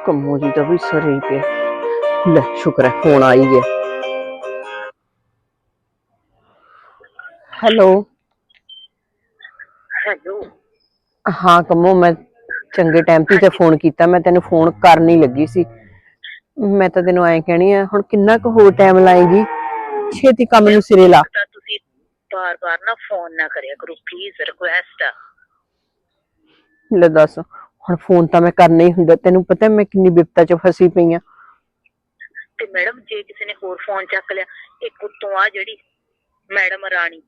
ਕੰਮੋ ਜੀ ਦਾ ਵੀ ਸਰੇ ਹੀ ਪਿਆ। ਲੈ ਸ਼ੁਕਰ ਹੈ ਫੋਨ ਆ ਹੀ। ਗਿਆ ਹੈਲੋ। ਹੈਲੋ। ਹਾਂ ਕੰਮੋ ਮੈਂ ਚੰਗੇ ਟਾਈਮ ਤੇ ਫੋਨ ਕੀਤਾ। ਮੈਂ ਤੈਨੂੰ ਫੋਨ ਕਰਨ ਹੀ ਲੱਗੀ ਸੀ। ਮੈਂ ਤਾਂ ਤੈਨੂੰ ਐਂ ਕਹਿਣੀ ਆ ਹੁਣ ਕਿੰਨਾ ਕੁ ਹੋਰ ਟਾਈਮ ਲਾਏਗੀ? ਛੇਤੀ ਕੰਮ ਨੂੰ ਸਿਰੇ ਲਾ। ਤਾਂ ਤੁਸੀਂ ਬਾਰ-ਬਾਰ ਨਾ ਫੋਨ ਨਾ ਕਰਿਆ ਕਰੋ ਪਲੀਜ਼ ਰਿਕੁਐਸਟ ਆ। ਲੈ ਦੱਸ। ਹੁਣ ਫੋਨ ਤਾਂ ਮੈਂ ਕਰਨਾ ਹੀ ਹੁੰਦਾ ਤੈਨੂੰ ਪਤਾ ਮੈਂ ਕਿੰਨੀ ਬਿਪਤਾ ਚ ਫਸੀ ਪਈ ਆ। ਤੇ ਮੈਡਮ ਜੇ ਕਿਸੇ ਨੇ ਹੋਰ ਫੋਨ ਚੱਕ ਲਿਆ ਇੱਕ ਉੱਤੋਂ ਆ ਜਿਹੜੀ ਮੈਡਮ ਰਾਣੀ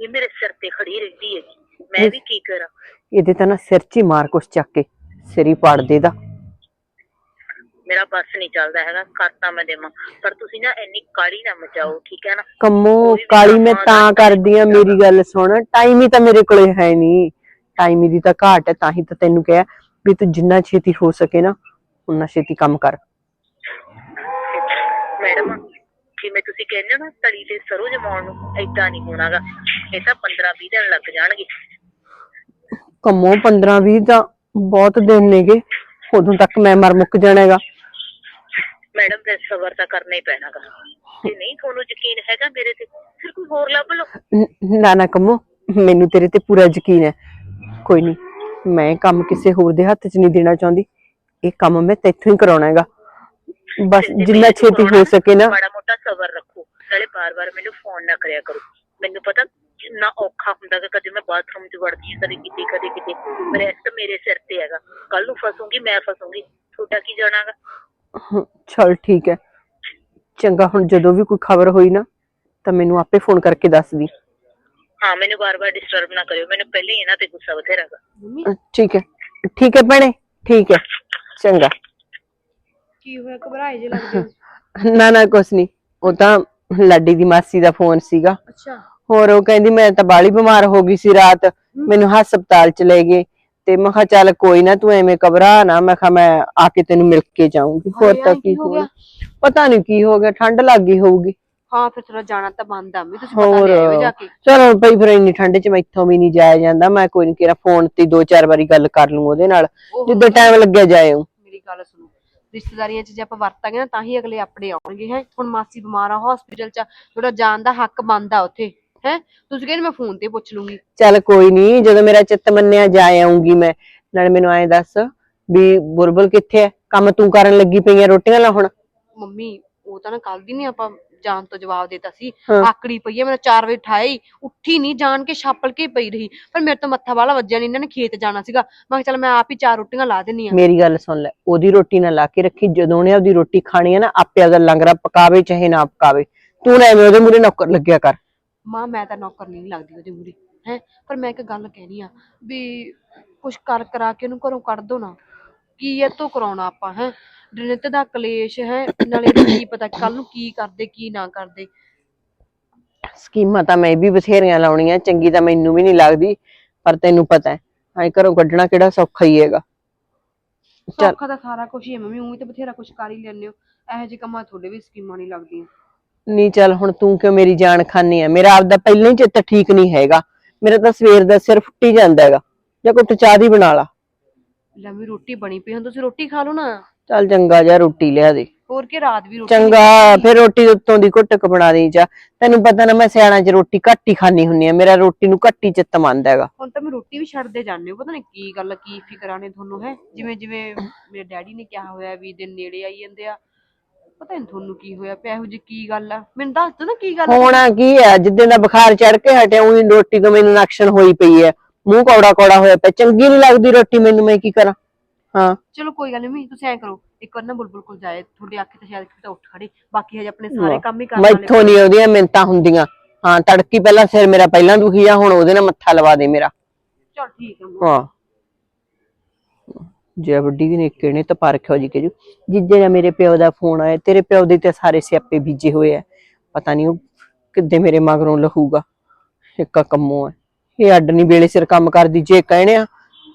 ਇਹ ਮੇਰੇ ਸਿਰ ਤੇ ਖੜੀ ਰਹਿੰਦੀ ਹੈ ਮੈਂ ਵੀ ਕੀ ਕਰਾਂ? ਇਹਦੇ ਤਾਂ ਨਾ ਸਿਰ 'ਚ ਹੀ ਮਾਰ ਕੁਛ ਚੱਕ ਕੇ ਸਿਰ ਹੀ ਪਾੜ ਦੇ ਦਾ ਮੇਰਾ ਬੱਸ ਨਹੀਂ ਚੱਲਦਾ ਹੈਗਾ ਕਰਤਾ ਮੈਂ ਦੇਵਾਂ ਪਰ ਤੁਸੀਂ ਨਾ ਇੰਨੀ ਕਾਲੀ ਨਾ ਮਚਾਓ ਠੀਕ ਹੈ ਨਾ? ਕੰਮੋ ਕਾਲੀ ਮੈਂ ਤਾਂ ਕਰਦੀ ਆ ਮੇਰੀ ਗੱਲ ਸੁਣ ਟਾਈਮ ਹੀ ਤਾਂ ਮੇਰੇ ਕੋਲੇ ਹੈ ਨਹੀਂ। ਟਾਈਮ ਦੀ ਤਾਂ ਘਾਟ ਹੈ ਤਾਂ ਹੀ ਤਾਂ ਤੈਨੂੰ ਕਿਹਾ ਵੀ ਤੂੰ ਜਿੰਨਾ ਛੇਤੀ ਹੋ ਸਕੇ ਨਾ ਉਨਾ ਛੇਤੀ ਕੰਮ ਕਰ। ਮੈਡਮ ਜਿਵੇਂ ਤੁਸੀਂ ਕਹਿੰਦੇ ਹੋ ਨਾ ਤਲੀ ਤੇ ਸਰੋਂ ਜਮਾਉਣ ਨੂੰ ਏਦਾਂ ਨਹੀਂ ਹੋਣਾਗਾ। ਇਹ ਤਾਂ 15-20 ਦਿਨ ਲੱਗ ਜਾਣਗੇ। ਕੰਮੋ 15 20 ਤਾਂ ਬਹੁਤ ਦਿਨ ਨੇਗੇ। ਉਦੋਂ ਤੱਕ ਮੈਂ ਮਰ ਮੁੱਕ ਜਾਣਾ ਹੈਗਾ। ਮੈਡਮ ਫਿਰ ਸਬਰ ਤਾਂ ਕਰਨਾ ਹੀ ਪੈਣਾਗਾ। ਜੇ ਨਹੀਂ ਤੁਹਾਨੂੰ ਯਕੀਨ ਹੈਗਾ ਮੇਰੇ ਤੇ ਫਿਰ ਕੋਈ ਹੋਰ ਲੱਭ ਲਓ। ਨ- ਨਾ ਨਾ ਕੰਮੋ। ਮੈਨੂੰ ਤੇਰੇ ਤੇ ਪੂਰਾ ਯਕੀਨ ਹੈ। ਕੋਈ ਨਹੀਂ। ਮੈਂ ਕੰਮ ਕਿਸੇ ਹੋਰ ਦੇ ਹੱਥ 'ਚ ਨਹੀਂ ਦੇਣਾ ਚਾਹੁੰਦੀ। ਇਹ ਕੰਮ ਮੈਂ ਤੈਥੋਂ ਹੀ ਕਰਾਉਣਾ ਹੈਗਾ। ਬਸ ਜਿੰਨਾ ਛੇਤੀ ਹੋ ਸਕੇ ਨਾ। ਮਾੜਾ ਮੋਟਾ ਸਬਰ ਰੱਖੋ। ਨਾਲੇ ਬਾਰ-ਬਾਰ ਮੈਨੂੰ ਫੋਨ ਨਾ ਕਰਿਆ ਕਰੋ। ਮੈਨੂੰ ਪਤਾ ਕਿੰਨਾ ਔਖਾ ਹੁੰਦਾ ਕਿ ਕਦੇ ਮੈਂ ਬਾਥਰੂਮ 'ਚ ਵੜਦੀ ਹਾਂ ਕਦੇ ਕਿਤੇ ਕਦੇ ਕਿਤੇ। ਰੈਸਟ ਮੇਰੇ ਸਿਰ ਤੇ ਹੈਗਾ। ਕੱਲ ਨੂੰ ਫਸੂੰਗੀ ਮੈਂ ਫਸੂੰਗੀ। ਤੁਹਾਡਾ ਕੀ ਜਾਣਾਗਾ ਹਾਂ, ਚੱਲ ਠੀਕ ਹੈ। ਚੰਗਾ ਹੁਣ ਜਦੋਂ ਵੀ ਕੋਈ ਖਬਰ ਹੋਈ ਨਾ ਤਾਂ ਮੈਨੂੰ ਆਪੇ ਫੋਨ ਕਰਕੇ ਦੱਸ ਦੀ। ਹਾਂ ਮੈਨੂੰ ਬਾਰ-ਬਾਰ ਡਿਸਟਰਬ ਨਾ ਕਰਿਓ। ਮੈਨੂੰ ਪਹਿਲੇ ਹੀ ਇਹਨਾਂ ਤੇ ਗੁੱਸਾ ਬਥੇਰਾਗਾ ਅਹ ਠੀਕ ਹੈ। ਠੀਕ ਹੈ ਭੈਣੇ? ਠੀਕ ਹੈ। ਚੰਗਾ। ਕੀ ਹੋਇਆ? ਘਬਰਾਏ ਜੇ ਲੱਗਦੇ ਹੋ? ਨਾ ਨਾ ਕੁਛ ਨਹੀਂ। ਉਹ ਤਾਂ ਲਾਡੀ ਦੀ ਮਾਸੀ ਦਾ ਫੋਨ ਸੀਗਾ। ਅੱਛਾ। ਹੋਰ ਉਹ ਕਹਿੰਦੀ ਮੈਂ ਤਾਂ ਬਾਲੀ ਬਿਮਾਰ ਹੋ ਗਈ ਸੀ ਰਾਤ। ਮੈਨੂੰ ਹਸਪਤਾਲ ਚ ਲੈ ਗਏ। ਤੇ ਮੈਂ ਕਿਹਾ ਚੱਲ ਕੋਈ ਨਾ ਤੂੰ ਐਵੇਂ ਘਬਰਾ ਨਾ। ਮੈਂ ਕਿਹਾ ਮੈਂ ਆ ਕੇ ਤੈਨੂੰ ਮਿਲ ਕੇ ਜਾਊਂਗੀ। ਹੋਰ ਹਾਏ, ਤਾਂ ਕੀ ਕੀ ਹੋ ਗਿਆ? ਪਤਾ ਨਹੀਂ ਕੀ ਹੋ ਗਿਆ। ਠੰਡ ਲੱਗ ਗਈ ਹੋਊਗੀ। ਹਾਂ ਫਿਰ ਥੋੜਾ ਜਾਣਾ ਤਾਂ ਬੰਦ ਵੀ ਤੁਸੀਂ ਪਤਾ ਹੋਰ ਲੈ ਆਇਓ ਜਾ ਕੇ। ਚਲੋ ਭਈ ਫਿਰ ਇੰਨੀ ਠੰਡ ਚ ਮੈਥੋਂ ਵੀ ਨਹੀਂ ਜਾਇਆ ਜਾਂਦਾ ਮੈਂ ਕੋਈ ਨਹੀਂ ਕਿਹਾ ਫੋਨ ਤੇ ਦੋ ਚਾਰ ਵਾਰੀ ਗੱਲ ਕਰ ਲੂੰ ਉਹਦੇ ਨਾਲ ਉਹ ਜਿੱਦਾਂ ਟਾਈਮ ਲੱਗਿਆ ਜਾਇਓ ਮੇਰੀ ਗੱਲ ਸੁਣੋ ਰਿਸ਼ਤੇਦਾਰੀਆਂ 'ਚ ਜੇ ਆਪਾਂ ਵਰਤਾਂਗੇ ਨਾ ਤਾਂ ਹੀ ਅਗਲੇ ਆਪਣੇ ਆਉਣਗੇ ਹੈ। ਹੁਣ ਮਾਸੀ ਬਿਮਾਰ ਆ ਹਸਪੀਟਲ 'ਚ ਥੋੜਾ ਜਾਣ ਦਾ ਹੱਕ ਬਣਦਾ ਉੱਥੇ ਹੈ। ਤੁਸੀਂ ਕਹਿੰਦੇ ਮੈਂ ਫੋਨ ਤੇ ਪੁੱਛ ਲੂੰਗੀ। ਚੱਲ ਕੋਈ ਨਹੀਂ ਜਦੋਂ ਮੇਰਾ ਚਿੱਤ ਮੰਨਿਆ ਜਾ ਆਉਂਗੀ ਮੈਂ ਨਾਲ ਮੈਨੂੰ ਐਂ ਦੱਸ ਵੀ ਬੁਲਬੁਲ ਕਿੱਥੇ ਹੈ ਕੰਮ ਤੂੰ ਕਰਨ ਲੱਗੀ ਪਈ ਆ ਰੋਟੀਆਂ ਲਾ ਹੁਣ? ਮੰਮੀ ਉਹ ਤਾਂ ਨਾ ਕੱਲ ਦੀ ਨਹੀਂ ਆਪਾਂ ਜਾਣ ਤੋਂ ਜਵਾਬ ਦੇਤਾ ਸੀ। ਹਾਂ। ਆਕੜੀ ਪਈ ਹੈ ਮੈਨੂੰ 4 ਵਜੇ ਠਾਈ ਉੱਠੀ ਨਹੀਂ ਜਾਣ ਕੇ ਛਾਪਲ ਕੇ ਹੀ ਪਈ ਰਹੀ। ਪਰ ਮੇਰੇ ਤੋਂ ਮੱਥਾ ਵਾਲਾ ਵੱਜਿਆ ਨਹੀਂ ਇਹਨਾਂ ਨੇ ਖੇਤ ਜਾਣਾ ਸੀਗਾ। ਮੈਂ ਕਿਹਾ ਚੱਲ ਮੈਂ ਆਪ ਹੀ ਚਾਰ ਰੋਟੀਆਂ ਲਾ ਦਿੰਨੀ ਆ ਮੇਰੀ ਗੱਲ ਸੁਣ ਲੈ ਉਹਦੀ ਰੋਟੀ ਨਾ ਲਾ ਕੇ ਰੱਖੀ ਜਦੋਂ ਉਹਨੇ ਆਪਦੀ ਰੋਟੀ ਖਾਣੀ ਹੈ ਨਾ ਆਪੇ ਆਪਦਾ ਲੰਗਰਾ ਪਕਾਵੇ ਚਾਹੇ ਨਾ ਪਕਾਵੇ ਤੂੰ ਨਾ ਐਵੇਂ ਉਹਦੇ ਮੂਰੇ ਨੌਕਰ ਲੱਗਿਆ ਕਰ। ਮਾਂ ਮੈਂ ਤਾਂ ਨੌਕਰ ਨਹੀਂ ਲੱਗਦੀ ਉਹਦੇ ਮੂਰੇ ਹੈ। ਪਰ ਮੈਂ ਇੱਕ ਗੱਲ ਕਹਿਣੀ ਆ ਵੀ ਕੁਛ ਕਰ ਕਰਾ ਕੇ ਉਹਨੂੰ ਘਰੋਂ ਕੱਢ ਦੋ ਨਾ। ਕੀ ਇਹ ਤੋਂ ਕਰਾਉਣਾ ਆਪਾਂ ਹੈ? ਨਿੱਤ ਦਾ ਕਲੇਸ਼ ਹੈ ਨਾਲੇ ਕੀ ਪਤਾ ਕੱਲ ਨੂੰ ਕੀ ਕਰਦੇ ਕੀ ਨਾ ਕਰਦੇ। ਸਕੀਮਾਂ ਤਾਂ ਮੈਂ ਵੀ ਬਥੇਰੀਆਂ ਲਾਉਣੀਆਂ ਚੰਗੀ ਤਾਂ ਮੈਨੂੰ ਵੀ ਨਹੀਂ ਲੱਗਦੀ ਪਰ ਤੈਨੂੰ ਪਤਾ ਹੈ ਐ ਘਰੋਂ ਕੱਢਣਾ ਕਿਹੜਾ ਸੌਖਾ ਹੀ ਹੈਗਾ। ਚੱਲ। ਸੌਖਾ ਤਾਂ ਸਾਰਾ ਕੁਝ ਹੀ ਹੈ ਮੰਮੀ ਉਹੀ ਤਾਂ ਬਥੇਰਾ ਕੁਝ ਕਰ ਹੀ ਲੈਂਦੇ ਹੋ ਇਹੋ ਜਿਹੇ ਕੰਮਾਂ 'ਚ ਤੁਹਾਡੇ ਵੀ ਸਕੀਮਾਂ ਨਹੀਂ ਲੱਗਦੀਆਂ। ਨਹੀਂ ਚੱਲ ਹੁਣ ਤੂੰ ਕਿਉਂ ਮੇਰੀ ਜਾਨ ਖਾਨੀ ਆ ਮੇਰਾ ਆਪਦਾ ਪਹਿਲਾਂ ਹੀ ਚਿੱਤ ਠੀਕ ਨਹੀਂ ਹੈਗਾ ਮੇਰਾ ਤਾਂ ਸਵੇਰ ਦਾ ਸਿਰ ਫੁੱਟੀ ਜਾਂਦਾ ਹੈਗਾ ਜਾਂ ਕੋਈ ਚਾਹ ਦੀ ਬਣਾ ਲਾ। ਲੈ ਵੀ ਰੋਟੀ ਬਣੀ ਪਈ ਹੁਣ ਤੁਸੀਂ ਰੋਟੀ ਖਾ ਲਓ ਨਾ। ਚੱਲ ਚੰਗਾ ਜਿਹਾ ਰੋਟੀ ਲਿਆ ਦੇ। ਹੋਰ ਕੀ ਰਾਤ ਵੀ ਰੋਟੀ ਚੰਗਾ। ਫਿਰ ਰੋਟੀ ਉੱਤੋਂ ਦੀ ਘੁੱਟਕ ਬਣਾ ਦੇਈ ਜਾ। ਤੈਨੂੰ ਪਤਾ ਨਾ ਮੈਂ ਸਿਆਣਾ 'ਚ ਰੋਟੀ ਘੱਟ ਹੀ ਖਾਣੀ ਹੁੰਨੀ ਆ ਮੇਰਾ ਰੋਟੀ ਨੂੰ ਘੱਟ ਹੀ ਚਿੱਤ ਮੰਨਦਾ ਹੈਗਾ। ਹੁਣ ਤਾਂ ਮੈਂ ਰੋਟੀ ਵੀ ਛੱਡਦੇ ਜਾਂਦੇ ਹੋ। ਪਤਾ ਨਹੀਂ ਕੀ ਗੱਲ ਕੀ ਫਿਕਰਾਂ ਨੇ ਤੁਹਾਨੂੰ ਹੈ? ਜਿਵੇਂ ਜਿਵੇਂ ਮੇਰੇ ਡੈਡੀ ਨੇ ਕਿਹਾ ਹੋਇਆ ਵੀ ਦਿਨ ਨੇੜੇ ਆਈ ਜਾਂਦੇ ਆ। ਪਤਾ ਨਹੀਂ ਤੁਹਾਨੂੰ ਕੀ ਹੋਇਆ ਪਿਆ ਇਹੋ ਜਿਹੀ ਕੀ ਗੱਲ ਆ? ਮੈਨੂੰ ਦੱਸ ਦੋ ਨਾ ਕੀ ਗੱਲ ਆ। ਹੋਣਾ ਕੀ ਹੈ ਜਿੱਦਾਂ ਦਾ ਬੁਖਾਰ ਚੜ ਕੇ ਹਟਿਆ ਉਹੀ ਰੋਟੀ ਤੋਂ ਮੈਨੂੰ ਨਕਸ਼ਨ ਹੋਈ ਪਈ ਹੈ। ਮੂੰਹ ਕੌੜਾ ਕੌੜਾ ਹੋਇਆ ਪਿਆ। ਚੰਗੀ ਨਹੀਂ ਲੱਗਦੀ ਰੋਟੀ ਮੈਨੂੰ ਮੈਂ ਕੀ ਕਰਾਂ? ਹਾਂ। ਚਲੋ ਕੋਈ ਗੱਲ ਨਹੀਂ ਤੁਸੀਂ ਐਂ ਕਰੋ ਇੱਕ ਵਾਰ ਨਾ ਬੁਲਬੁਲ ਕੋਲ ਜਾਏ ਤੁਹਾਡੀ ਅੱਖ ਤੇ ਸ਼ਾਇਦ ਕਿਤੇ ਉੱਠ ਖੜੇ ਬਾਕੀ ਹਜੇ ਆਪਣੇ ਸਾਰੇ ਕੰਮ ਹੀ ਕਰਨ ਵਾਲੇ ਮੈਥੋਂ ਨਹੀਂ ਉਹਦੀਆਂ ਮਿੰਤਾਂ ਹੁੰਦੀਆਂ। ਹਾਂ ਤੜਕੀ ਪਹਿਲਾਂ ਸਿਰ ਮੇਰਾ ਪਹਿਲਾਂ ਦੁਖੀ ਆ ਹੁਣ ਉਹਦੇ ਨਾਲ ਮੱਥਾ ਲਵਾ ਦੇ ਮੇਰਾ। ਚਲ ਠੀਕ ਹੈ ਹਾਂ। ਜੇ ਵੱਡੀ ਨੇ ਕਿਹਨੇ ਤਾਂ ਪਰਖਿਓ ਜੀ ਕਿ ਜਿੱਦੇ ਨਾਲ ਮੇਰੇ ਪਿਓ ਦਾ ਫੋਨ ਆਇਆ ਤੇਰੇ ਪਿਓ ਦੇ ਤੇ ਸਾਰੇ ਸਿਆਪੇ ਬੀਜੇ ਹੋਏ ਆ। ਪਤਾ ਨਹੀਂ ਉਹ ਕਿੱਦੇ ਮੇਰੇ ਮਗਰੋਂ ਲਹੂਗਾ। ਇੱਕ ਕੰਮੋਂ ਹੈ ਇਹ ਅੱਡ ਨਹੀਂ ਵੇਲੇ ਸਿਰ ਕੰਮ ਕਰਦੀ ਜੇ ਕਹਿਣੇ ਆ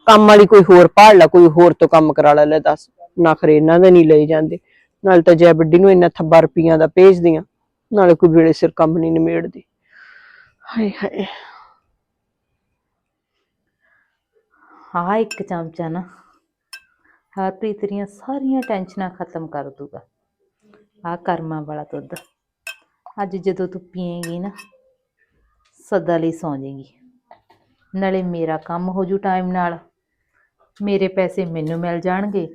ਕੰਮ ਵਾਲੀ ਕੋਈ ਹੋਰ ਭਾਲ ਲਾ, ਕੋਈ ਹੋਰ ਤੋਂ ਕੰਮ ਕਰਾ ਲੈ ਲੈ ਦੱਸ। ਨਖਰੇ ਇਹਨਾਂ ਦੇ ਨਹੀਂ ਲਈ ਜਾਂਦੇ। ਨਾਲ ਤਾਂ ਜੈ ਵੱਡੀ ਨੂੰ ਇੰਨਾ ਥੱਬਾ ਰੁਪਈਆਂ ਦਾ ਭੇਜਦੀਆਂ, ਨਾਲੇ ਕੋਈ ਵੇਲੇ ਸਿਰ ਕੰਮ ਨਹੀਂ ਨਿਮੇੜਦੀ। ਹਾਏ ਹਾਏ। ਆਹ ਇੱਕ ਚਮਚਾ ਨਾ, ਹਰਪ੍ਰੀਤ ਦੀਆਂ ਸਾਰੀਆਂ ਟੈਨਸ਼ਨਾਂ ਖਤਮ ਕਰ ਦੂਗਾ ਆ ਕਰਮਾਂ ਵਾਲਾ ਦੁੱਧ। ਅੱਜ ਜਦੋਂ ਤੂੰ ਪੀਏਂਗੀ ਨਾ, ਸਦਾ ਲਈ ਸੌਂ ਜਾਏਗੀ। ਨਾਲੇ ਮੇਰਾ ਕੰਮ ਹੋ ਜੂ ਟਾਈਮ ਨਾਲ। ਮੇਰੇ ਪੈਸੇ ਮੈਨੂੰ ਮਿਲ ਜਾਣਗੇ।